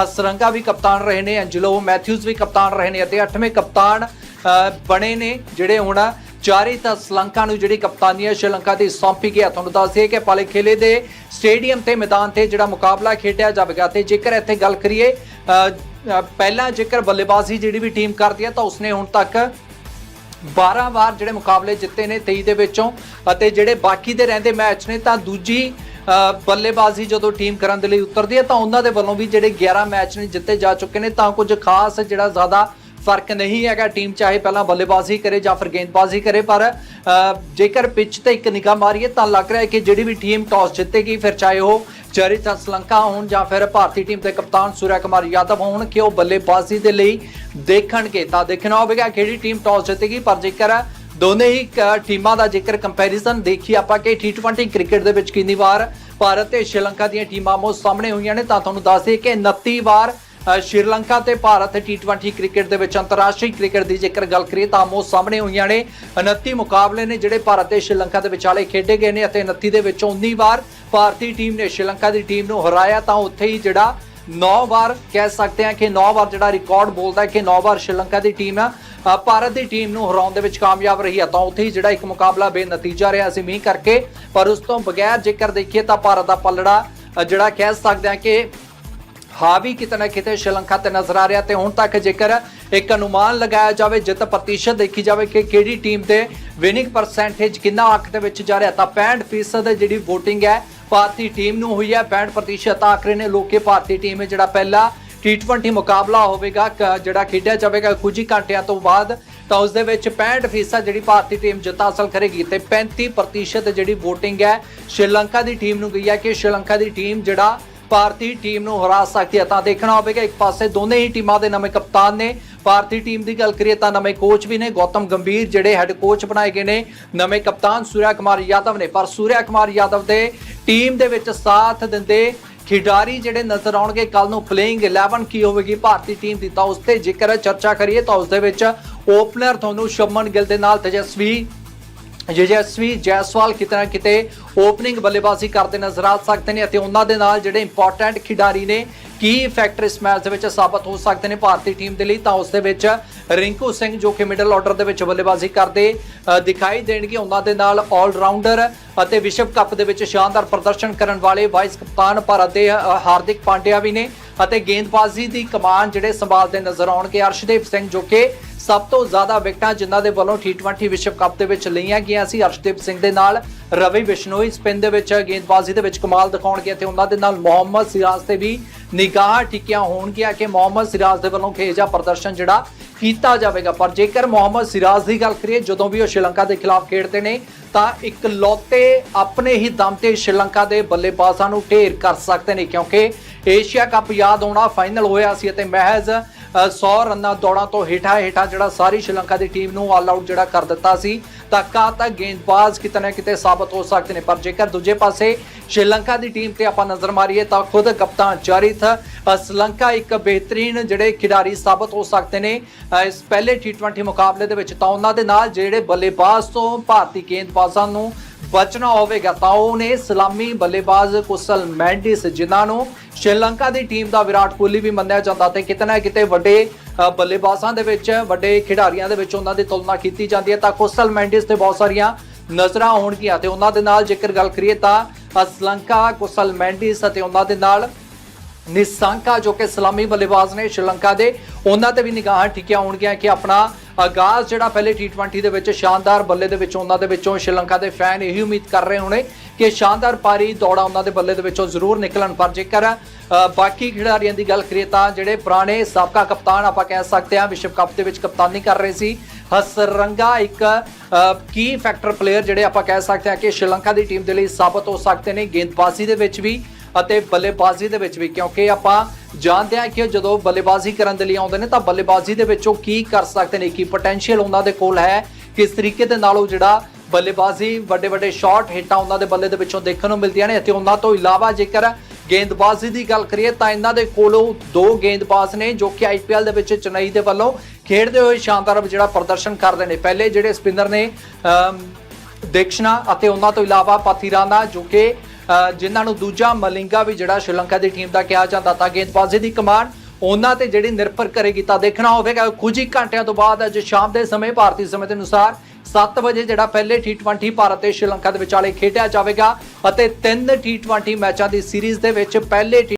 ਹਸਰੰਗਾ ਵੀ ਕਪਤਾਨ ਰਹੇ ਨੇ, ਐਂਜਲੋ ਮੈਥਿਊਜ਼ ਵੀ ਕਪਤਾਨ ਰਹੇ ਨੇ ਅਤੇ 8ਵੇਂ ਕਪਤਾਨ ਬਣੇ ਨੇ ਜਿਹੜੇ ਹੁਣ ਚਾਰੇ ਤਾਂ ਸ਼੍ਰੀਲੰਕਾ ਨੂੰ ਜਿਹੜੀ ਕਪਤਾਨੀ ਹੈ ਸ਼੍ਰੀਲੰਕਾ ਦੀ ਸੌਂਪੀ ਗਈ ਹੈ। ਤੁਹਾਨੂੰ ਦੱਸ ਦਈਏ ਕਿ ਪਾਲੇ ਖੇਲੇ ਦੇ ਸਟੇਡੀਅਮ ਤੇ ਮੈਦਾਨ ਤੇ ਜਿਹੜਾ ਮੁਕਾਬਲਾ ਖੇਡਿਆ ਜਾਵੇਗਾ ਤੇ ਜੇਕਰ ਇੱਥੇ ਗੱਲ ਕਰੀਏ ਪਹਿਲਾਂ ਜੇਕਰ ਬੱਲੇਬਾਜ਼ੀ ਜਿਹੜੀ ਵੀ ਟੀਮ ਕਰਦੀ ਹੈ ਤਾਂ ਉਸਨੇ ਹੁਣ ਤੱਕ 12 ਵਾਰ ਜਿਹੜੇ ਮੁਕਾਬਲੇ ਜਿੱਤੇ ਨੇ 23 ਦੇ ਵਿੱਚੋਂ ਅਤੇ ਜਿਹੜੇ ਬਾਕੀ ਦੇ ਰਹਿੰਦੇ ਮੈਚ ਨੇ ਤਾਂ ਦੂਜੀ ਬੱਲੇਬਾਜ਼ੀ ਜਦੋਂ ਟੀਮ ਕਰਨ ਦੇ ਲਈ ਉਤਰਦੀ ਹੈ ਤਾਂ ਉਹਨਾਂ ਦੇ ਵੱਲੋਂ ਵੀ ਜਿਹੜੇ 11 ਮੈਚ ਨੇ ਜਿੱਤੇ ਜਾ ਚੁੱਕੇ ਨੇ ਤਾਂ ਕੁਝ ਖਾਸ ਜਿਹੜਾ ਜ਼ਿਆਦਾ ਫ਼ਰਕ ਨਹੀਂ ਹੈਗਾ ਟੀਮ ਚਾਹੇ ਪਹਿਲਾਂ ਬੱਲੇਬਾਜ਼ੀ ਕਰੇ ਜਾਂ ਫਿਰ ਗੇਂਦਬਾਜ਼ੀ ਕਰੇ, ਪਰ ਜੇਕਰ ਪਿੱਚ ਤੇ ਇੱਕ ਨਿਗਾਹ ਮਾਰੀਏ ਤਾਂ ਲੱਗ ਰਿਹਾ ਹੈ ਕਿ ਜਿਹੜੀ ਵੀ ਟੀਮ ਟਾਸ ਜਿੱਤੇਗੀ, ਫਿਰ ਚਾਹੇ ਉਹ ਚਰਿਤ ਸਲੰਕਾ ਹੋਣ ਜਾਂ ਫਿਰ ਭਾਰਤੀ ਟੀਮ ਦੇ ਕਪਤਾਨ ਸੂਰਿਆ ਕੁਮਾਰ ਯਾਦਵ ਹੋਣ, ਕਿ ਉਹ ਬੱਲੇਬਾਜ਼ੀ ਦੇ ਲਈ ਦੇਖਣਗੇ ਤਾਂ ਦੇਖਣਾ ਹੋਵੇਗਾ ਕਿਹੜੀ ਟੀਮ ਟਾਸ ਜਿੱਤੇਗੀ। ਪਰ ਜੇਕਰ ਦੋਨੇ ਹੀ ਟੀਮਾਂ ਦਾ ਜੇਕਰ ਕੰਪੈਰੀਜ਼ਨ ਦੇਖੀ ਆਪਾਂ ਕਿ T20 ਕ੍ਰਿਕਟ ਦੇ ਵਿੱਚ ਕਿੰਨੀ ਵਾਰ ਭਾਰਤ ਤੇ ਸ਼੍ਰੀਲੰਕਾ ਦੀਆਂ ਟੀਮਾਂ ਮੋ ਸਾਹਮਣੇ ਹੋਈਆਂ ਨੇ, ਤਾਂ ਤੁਹਾਨੂੰ ਦੱਸ ਦਈਏ ਕਿ 29 ਵਾਰ ਸ਼੍ਰੀਲੰਕਾ ਤੇ ਭਾਰਤ T20 ਕ੍ਰਿਕਟ ਦੇ ਵਿੱਚ ਅੰਤਰਰਾਸ਼ਟਰੀ ਕ੍ਰਿਕਟ ਦੀ ਜੇਕਰ ਗੱਲ ਕਰੀਏ ਤਾਂ ਮੋ ਸਾਹਮਣੇ ਹੋਈਆਂ ਨੇ। 29 ਮੁਕਾਬਲੇ ਨੇ ਜਿਹੜੇ ਭਾਰਤ ਤੇ ਸ਼੍ਰੀਲੰਕਾ ਦੇ ਵਿਚਾਲੇ ਖੇਡੇ ਗਏ ਨੇ ਅਤੇ 29 ਦੇ ਵਿੱਚੋਂ 19 ਵਾਰ ਭਾਰਤੀ ਟੀਮ ਨੇ ਸ਼੍ਰੀਲੰਕਾ ਦੀ ਟੀਮ ਨੂੰ ਹਰਾਇਆ ਤਾਂ ਉੱਥੇ ਹੀ ਜਿਹੜਾ 9 ਵਾਰ ਕਹਿ ਸਕਦੇ ਹਾਂ ਕਿ 9 ਵਾਰ ਜਿਹੜਾ ਰਿਕਾਰਡ ਬੋਲਦਾ ਕਿ 9 ਵਾਰ ਸ਼੍ਰੀਲੰਕਾ ਦੀ ਟੀਮ ਆ ਭਾਰਤ ਦੀ ਟੀਮ ਨੂੰ ਹਰਾਉਣ ਦੇ ਵਿੱਚ ਕਾਮਯਾਬ ਰਹੀ ਹੈ ਤਾਂ ਉੱਥੇ ਹੀ ਜਿਹੜਾ ਇੱਕ ਮੁਕਾਬਲਾ ਬੇਨਤੀਜਾ ਰਿਹਾ ਸੀ ਮੀਂਹ ਕਰਕੇ। ਪਰ ਉਸ ਤੋਂ ਬਗੈਰ ਜੇਕਰ ਦੇਖੀਏ ਤਾਂ ਭਾਰਤ ਦਾ ਪਲੜਾ ਜਿਹੜਾ ਕਹਿ ਸਕਦੇ ਹਾਂ ਕਿ ਹਾਵੀ ਕਿਤੇ ਨਾ ਕਿਤੇ ਸ਼੍ਰੀਲੰਕਾ ਤੇ ਨਜ਼ਰ ਆ ਰਿਹਾ ਤੇ ਹੁਣ ਤੱਕ ਜੇਕਰ ਇੱਕ ਅਨੁਮਾਨ ਲਗਾਇਆ ਜਾਵੇ, ਜਿੱਤ ਪ੍ਰਤੀਸ਼ਤ ਦੇਖੀ ਜਾਵੇ ਕਿ ਕਿਹੜੀ ਟੀਮ 'ਤੇ ਵਿਨਿੰਗ ਪਰਸੈਂਟੇਜ ਕਿੰਨਾ ਅੱਖ ਦੇ ਵਿੱਚ ਜਾ ਰਿਹਾ, ਤਾਂ 65% ਜਿਹੜੀ VOTING ਹੈ, ਭਾਰਤੀ ਟੀਮ ਨੂੰ ਹੋਈ ਹੈ। 65% ਆਖਰੇ ਨੇ ਲੋਕੇ ਭਾਰਤੀ ਟੀਮ ਹੈ, ਜਿਹੜਾ ਪਹਿਲਾ T20 ਮੁਕਾਬਲਾ ਹੋਵੇਗਾ, ਕ- ਜਿਹੜਾ ਖੇਡਿਆ ਜਾਵੇਗਾ ਕੁਝ ਹੀ ਘੰਟਿਆਂ ਤੋਂ ਬਾਅਦ, ਤਾਂ ਉਸ ਦੇ ਵਿੱਚ 65% ਜਿਹੜੀ ਭਾਰਤੀ ਟੀਮ ਜਿੱਤ ਹਾਸਲ ਕਰੇਗੀ ਤੇ 35% ਜਿਹੜੀ VOTING ਹੈ ਸ਼੍ਰੀਲੰਕਾ ਦੀ ਟੀਮ ਨੂੰ ਗਈ ਹੈ ਕਿ ਸ਼੍ਰੀਲੰਕਾ ਦੀ ਟੀਮ ਜਿਹੜਾ ਭਾਰਤੀ ਟੀਮ ਨੂੰ ਹਰਾ ਸਕਦੀ ਹੈ ਤਾਂ ਦੇਖਣਾ ਹੋਵੇਗਾ ਇੱਕ ਪਾਸੇ ਦੋਨੇ ਹੀ ਟੀਮਾਂ ਦੇ ਨਵੇਂ ਕਪਤਾਨ ਨੇ। ਭਾਰਤੀ ਟੀਮ ਦੀ ਗੱਲ ਕਰੀਏ ਤਾਂ ਨਵੇਂ ਕੋਚ ਵੀ ਨੇ। ਗੌਤਮ ਗੰਭੀਰ ਜਿਹੜੇ ਹੈੱਡ ਕੋਚ ਬਣਾਏ ਗਏ ਨੇ। ਨਵੇਂ ਕਪਤਾਨ ਸੂਰਿਆ ਕੁਮਾਰ ਯਾਦਵ ਨੇ। ਪਰ ਸੂਰਿਆ ਕੁਮਾਰ ਯਾਦਵ ਦੇ ਟੀਮ ਦੇ ਵਿੱਚ ਸਾਥ ਦਿੰਦੇ ਖਿਡਾਰੀ ਜਿਹੜੇ ਨਜ਼ਰ ਆਉਣਗੇ ਕੱਲ ਨੂੰ ਪਲੇਇੰਗ 11 ਕੀ ਹੋਵੇਗੀ ਭਾਰਤੀ ਟੀਮ ਦੀ, ਤਾਂ ਉਸ ਤੇ ਜੇਕਰ ਚਰਚਾ ਕਰੀਏ ਤਾਂ ਉਸ ਦੇ ਵਿੱਚ ਓਪਨਰ ਤੁਹਾਨੂੰ ਸ਼ਮਨ ਗਿੱਲ ਦੇ ਨਾਲ ਤੇਜਸਵੀ ਯਸ਼ਸਵੀ ਜੈਸਵਾਲ ਕਿਤੇ ਨਾ ਕਿਤੇ ਓਪਨਿੰਗ ਬੱਲੇਬਾਜ਼ੀ ਕਰਦੇ ਨਜ਼ਰ ਆ ਸਕਦੇ ਨੇ ਅਤੇ ਉਹਨਾਂ ਦੇ ਨਾਲ ਜਿਹੜੇ ਇੰਪੋਰਟੈਂਟ ਖਿਡਾਰੀ ਨੇ, ਕੀ ਫੈਕਟਰ ਇਸ ਮੈਚ ਦੇ ਵਿੱਚ ਸਾਬਤ ਹੋ ਸਕਦੇ ਨੇ ਭਾਰਤੀ ਟੀਮ ਦੇ ਲਈ, ਤਾਂ ਉਸ ਦੇ ਵਿੱਚ ਰਿੰਕੂ ਸਿੰਘ ਜੋ ਕਿ ਮਿਡਲ ਆਰਡਰ ਦੇ ਵਿੱਚ ਬੱਲੇਬਾਜ਼ੀ ਕਰਦੇ ਦਿਖਾਈ ਦੇਣਗੇ ਉਹਨਾਂ ਦੇ ਨਾਲ 올 ਰਾਊਂਡਰ ਅਤੇ ਵਿਸ਼ਵ ਕੱਪ ਦੇ ਵਿੱਚ ਸ਼ਾਨਦਾਰ ਪ੍ਰਦਰਸ਼ਨ ਕਰਨ ਵਾਲੇ ਵਾਈਸ ਕਪਤਾਨ ਭਾਰਤ ਦੇ ਹਾਰਦਿਕ ਪਾਂਡਿਆ ਵੀ ਨੇ ਅਤੇ ਗੇਂਦਬਾਜ਼ੀ ਦੀ ਕਮਾਨ ਜਿਹੜੇ ਸੰਭਾਲਦੇ ਨਜ਼ਰ ਆਉਣਗੇ ਅਰਸ਼ਦੀਪ ਸਿੰਘ ਜੋ ਕਿ ਸਭ ਤੋਂ ਜ਼ਿਆਦਾ ਵਿਕਟਾਂ ਜਿਨ੍ਹਾਂ ਦੇ ਵੱਲੋਂ T20 ਵਿਸ਼ਵ ਕੱਪ ਦੇ ਵਿੱਚ ਲਈਆਂ ਗਈਆਂ ਸੀ, ਅਰਸ਼ਦੀਪ ਸਿੰਘ ਦੇ ਨਾਲ ਰਵੀ ਬਿਸ਼ਨੋਈ ਸਪਿਨ ਦੇ ਵਿੱਚ ਗੇਂਦਬਾਜ਼ੀ ਦੇ ਵਿੱਚ ਕਮਾਲ ਦਿਖਾਉਣਗੇ ਤੇ ਉਹਨਾਂ ਦੇ ਨਾਲ ਮੁਹੰਮਦ ਸਿਰਾਜ ਤੇ ਵੀ ਨਿਗਾਹ ਟਿਕਿਆ ਹੋਣਗੀਆਂ ਕਿ ਮੁਹੰਮਦ ਸਿਰਾਜ ਦੇ ਵੱਲੋਂ ਖੇਜਾ ਪ੍ਰਦਰਸ਼ਨ ਜਿਹੜਾ ਕੀਤਾ ਜਾਵੇਗਾ। ਪਰ ਜੇਕਰ ਮੁਹੰਮਦ ਸਿਰਾਜ ਦੀ ਗੱਲ ਕਰੀਏ, ਜਦੋਂ ਵੀ ਉਹ ਸ਼੍ਰੀਲੰਕਾ ਦੇ ਖਿਲਾਫ ਖੇਡਦੇ ਨੇ, ਤਾਂ ਇੱਕ ਲੌਤੇ ਆਪਣੇ ਹੀ ਦਮ ਤੇ ਸ਼੍ਰੀਲੰਕਾ ਦੇ ਬੱਲੇਬਾਜ਼ਾਂ ਨੂੰ ਢੇਰ ਕਰ ਸਕਦੇ ਨੇ, ਕਿਉਂਕਿ ਏਸ਼ੀਆ ਕੱਪ ਯਾਦ ਹੋਣਾ ਫਾਈਨਲ ਹੋਇਆ ਸੀ ਅਤੇ ਮਹਿਜ਼ 100 ਰਨਾਂ ਦੌੜਾਂ ਤੋਂ ਹੇਠਾਂ ਹੇਠਾਂ ਜਿਹੜਾ ਸਾਰੀ ਸ਼੍ਰੀਲੰਕਾ ਦੀ ਟੀਮ ਨੂੰ ਆਲ ਆਊਟ ਜਿਹੜਾ ਕਰ ਦਿੱਤਾ ਸੀ, ਤਾਂ ਕਾ ਤਾਂ ਗੇਂਦਬਾਜ਼ ਕਿਤੇ ਨਾ ਕਿਤੇ ਸਾਬਤ ਹੋ ਸਕਦੇ ਨੇ। ਪਰ ਜੇਕਰ ਦੂਜੇ ਪਾਸੇ ਸ਼੍ਰੀਲੰਕਾ ਦੀ ਟੀਮ ਤੇ ਆਪਾਂ ਨਜ਼ਰ ਮਾਰੀਏ ਤਾਂ ਖੁਦ ਕਪਤਾਨ ਚਾਰਿਥ ਸ਼੍ਰੀਲੰਕਾ ਇੱਕ ਬਿਹਤਰੀਨ ਜਿਹੜੇ ਖਿਡਾਰੀ ਸਾਬਤ ਹੋ ਸਕਦੇ ਨੇ ਇਸ ਪਹਿਲੇ T20 ਮੁਕਾਬਲੇ ਦੇ ਵਿੱਚ ਤਾਂ ਉਹਨਾਂ ਦੇ ਨਾਲ ਜਿਹੜੇ ਬੱਲੇਬਾਜ਼ ਤੋਂ ਭਾਰਤੀ ਗੇਂਦਬਾਜ਼ਾਂ ਨੂੰ ਬਚਣਾ ਹੋਵੇਗਾ, ਤਾਂ ਉਹ ਨੇ ਸਲਾਮੀ ਬੱਲੇਬਾਜ਼ ਕੁਸਲ ਮੈਂਡਿਸ, ਜਿਨ੍ਹਾਂ ਨੂੰ ਸ਼੍ਰੀਲੰਕਾ ਦੀ ਟੀਮ ਦਾ ਵਿਰਾਟ ਕੋਹਲੀ ਵੀ ਮੰਨਿਆ ਜਾਂਦਾ ਤੇ ਕਿਤੇ ਨਾ ਕਿਤੇ ਵੱਡੇ ਬੱਲੇਬਾਜ਼ਾਂ ਦੇ ਵਿੱਚ, ਵੱਡੇ ਖਿਡਾਰੀਆਂ ਦੇ ਵਿੱਚ ਉਹਨਾਂ ਦੀ ਤੁਲਨਾ ਕੀਤੀ ਜਾਂਦੀ ਹੈ, ਤਾਂ ਕੁਸਲ ਮੈਂਡਿਸ ਤੇ ਬਹੁਤ ਸਾਰੀਆਂ ਨਜ਼ਰਾਂ ਹੋਣਗੀਆਂ ਤੇ ਉਹਨਾਂ ਦੇ ਨਾਲ ਜੇਕਰ ਗੱਲ ਕਰੀਏ ਤਾਂ ਸ਼੍ਰੀਲੰਕਾ ਕੁਸਲ ਮੈਂਡਿਸ ਅਤੇ ਉਹਨਾਂ ਦੇ ਨਾਲ ਨਿਸਾਂਕਾ ਜੋ ਕਿ ਸਲਾਮੀ ਬੱਲੇਬਾਜ਼ ਨੇ ਸ਼੍ਰੀਲੰਕਾ ਦੇ, ਉਹਨਾਂ ਤੇ ਵੀ ਨਿਗਾਹਾਂ ਟਿਕੀਆਂ ਹੋਣਗੀਆਂ ਕਿ ਆਪਣਾ ਆਗਾਜ਼ ਜਿਹੜਾ ਪਹਿਲੇ T20 ਦੇ ਵਿੱਚ ਸ਼ਾਨਦਾਰ ਬੱਲੇ ਦੇ ਵਿੱਚੋਂ, ਉਹਨਾਂ ਦੇ ਵਿੱਚੋਂ ਸ਼੍ਰੀਲੰਕਾ ਦੇ ਫੈਨ ਇਹੀ ਉਮੀਦ ਕਰ ਰਹੇ ਹੋਣੇ ਕਿ ਸ਼ਾਨਦਾਰ ਪਾਰੀ ਦੌੜਾ ਉਹਨਾਂ ਦੇ ਬੱਲੇ ਦੇ ਵਿੱਚੋਂ ਜ਼ਰੂਰ ਨਿਕਲਣ। ਪਰ ਜੇਕਰ ਬਾਕੀ ਖਿਡਾਰੀਆਂ ਦੀ ਗੱਲ ਕਰੀਏ ਤਾਂ ਜਿਹੜੇ ਪੁਰਾਣੇ ਸਾਬਕਾ ਕਪਤਾਨ ਆਪਾਂ ਕਹਿ ਸਕਦੇ ਹਾਂ, ਵਿਸ਼ਵ ਕੱਪ ਦੇ ਵਿੱਚ ਕਪਤਾਨੀ ਕਰ ਰਹੇ ਸੀ, ਹਸਰੰਗਾ ਇੱਕ ਕੀ ਫੈਕਟਰ ਪਲੇਅਰ ਜਿਹੜੇ ਆਪਾਂ ਕਹਿ ਸਕਦੇ ਹਾਂ ਕਿ ਸ਼੍ਰੀਲੰਕਾ ਦੀ ਟੀਮ ਦੇ ਲਈ ਸਾਬਤ ਹੋ ਸਕਦੇ ਨੇ, ਗੇਂਦਬਾਜ਼ੀ ਦੇ ਵਿੱਚ ਵੀ। ਅਤੇ ਬੱਲੇਬਾਜ਼ੀ ਦੇ ਵਿੱਚ ਵੀ ਕਿਉਂਕਿ ਆਪਾਂ ਜਾਣਦੇ ਹਾਂ ਕਿ ਜਦੋਂ ਬੱਲੇਬਾਜ਼ੀ ਕਰਨ ਦੇ ਲਈ ਆਉਂਦੇ ਨੇ ਤਾਂ ਬੱਲੇਬਾਜ਼ੀ ਦੇ ਵਿੱਚ ਉਹ ਕੀ ਕਰ ਸਕਦੇ ਨੇ ਕੀ ਪੋਟੈਂਸ਼ੀਅਲ ਉਹਨਾਂ ਦੇ ਕੋਲ ਹੈ ਕਿਸ ਤਰੀਕੇ ਦੇ ਨਾਲ ਉਹ ਜਿਹੜਾ ਬੱਲੇਬਾਜ਼ੀ ਵੱਡੇ ਵੱਡੇ ਸ਼ਾਟ ਹਿੱਟਾਂ ਉਹਨਾਂ ਦੇ ਬੱਲੇ ਦੇ ਵਿੱਚੋਂ ਦੇਖਣ ਨੂੰ ਮਿਲਦੀਆਂ ਨੇ ਅਤੇ ਉਹਨਾਂ ਤੋਂ ਇਲਾਵਾ ਜੇਕਰ ਗੇਂਦਬਾਜ਼ੀ ਦੀ ਗੱਲ ਕਰੀਏ ਤਾਂ ਇਹਨਾਂ ਦੇ ਕੋਲੋਂ ਦੋ ਗੇਂਦਬਾਜ਼ ਨੇ ਜੋ ਕਿ ਆਈਪੀਐਲ ਦੇ ਵਿੱਚ ਚੇਨਈ ਦੇ ਵੱਲੋਂ ਖੇਡਦੇ ਹੋਏ ਸ਼ਾਨਦਾਰ ਜਿਹੜਾ ਪ੍ਰਦਰਸ਼ਨ ਕਰਦੇ ਨੇ। ਪਹਿਲੇ ਜਿਹੜੇ ਸਪਿਨਰ ਨੇ ਅਮ, ਅਤੇ ਉਹਨਾਂ ਤੋਂ ਇਲਾਵਾ ਪਾਥੀਰਾਨਾ ਜੋ ਕਿ ਜਿਨ੍ਹਾਂ ਨੂੰ ਦੂਜਾ ਮਲਿੰਗਾ ਵੀ ਜਿਹੜਾ ਸ਼੍ਰੀਲੰਕਾ ਦੀ ਟੀਮ ਦਾ ਕਿਹਾ ਜਾਂਦਾ, ਤਾਂ ਗੇਂਦਬਾਜ਼ੀ ਦੀ ਕਮਾਨ ਉਹਨਾਂ ਤੇ ਜਿਹੜੀ ਨਿਰਭਰ ਕਰੇਗੀ ਤਾਂ ਦੇਖਣਾ ਹੋਵੇਗਾ। ਕੁਝ ਹੀ ਘੰਟਿਆਂ ਤੋਂ ਬਾਅਦ ਅੱਜ ਸ਼ਾਮ ਦੇ ਸਮੇਂ, ਭਾਰਤੀ ਸਮੇਂ ਦੇ ਅਨੁਸਾਰ 7 ਵਜੇ ਜਿਹੜਾ ਪਹਿਲੇ T20 ਭਾਰਤ ਤੇ ਸ਼੍ਰੀਲੰਕਾ ਦੇ ਵਿਚਾਲੇ ਖੇਡਿਆ ਜਾਵੇਗਾ ਅਤੇ ਤਿੰਨ T20 ਮੈਚਾਂ ਦੀ ਸੀਰੀਜ਼ ਦੇ ਵਿੱਚ ਪਹਿਲੇ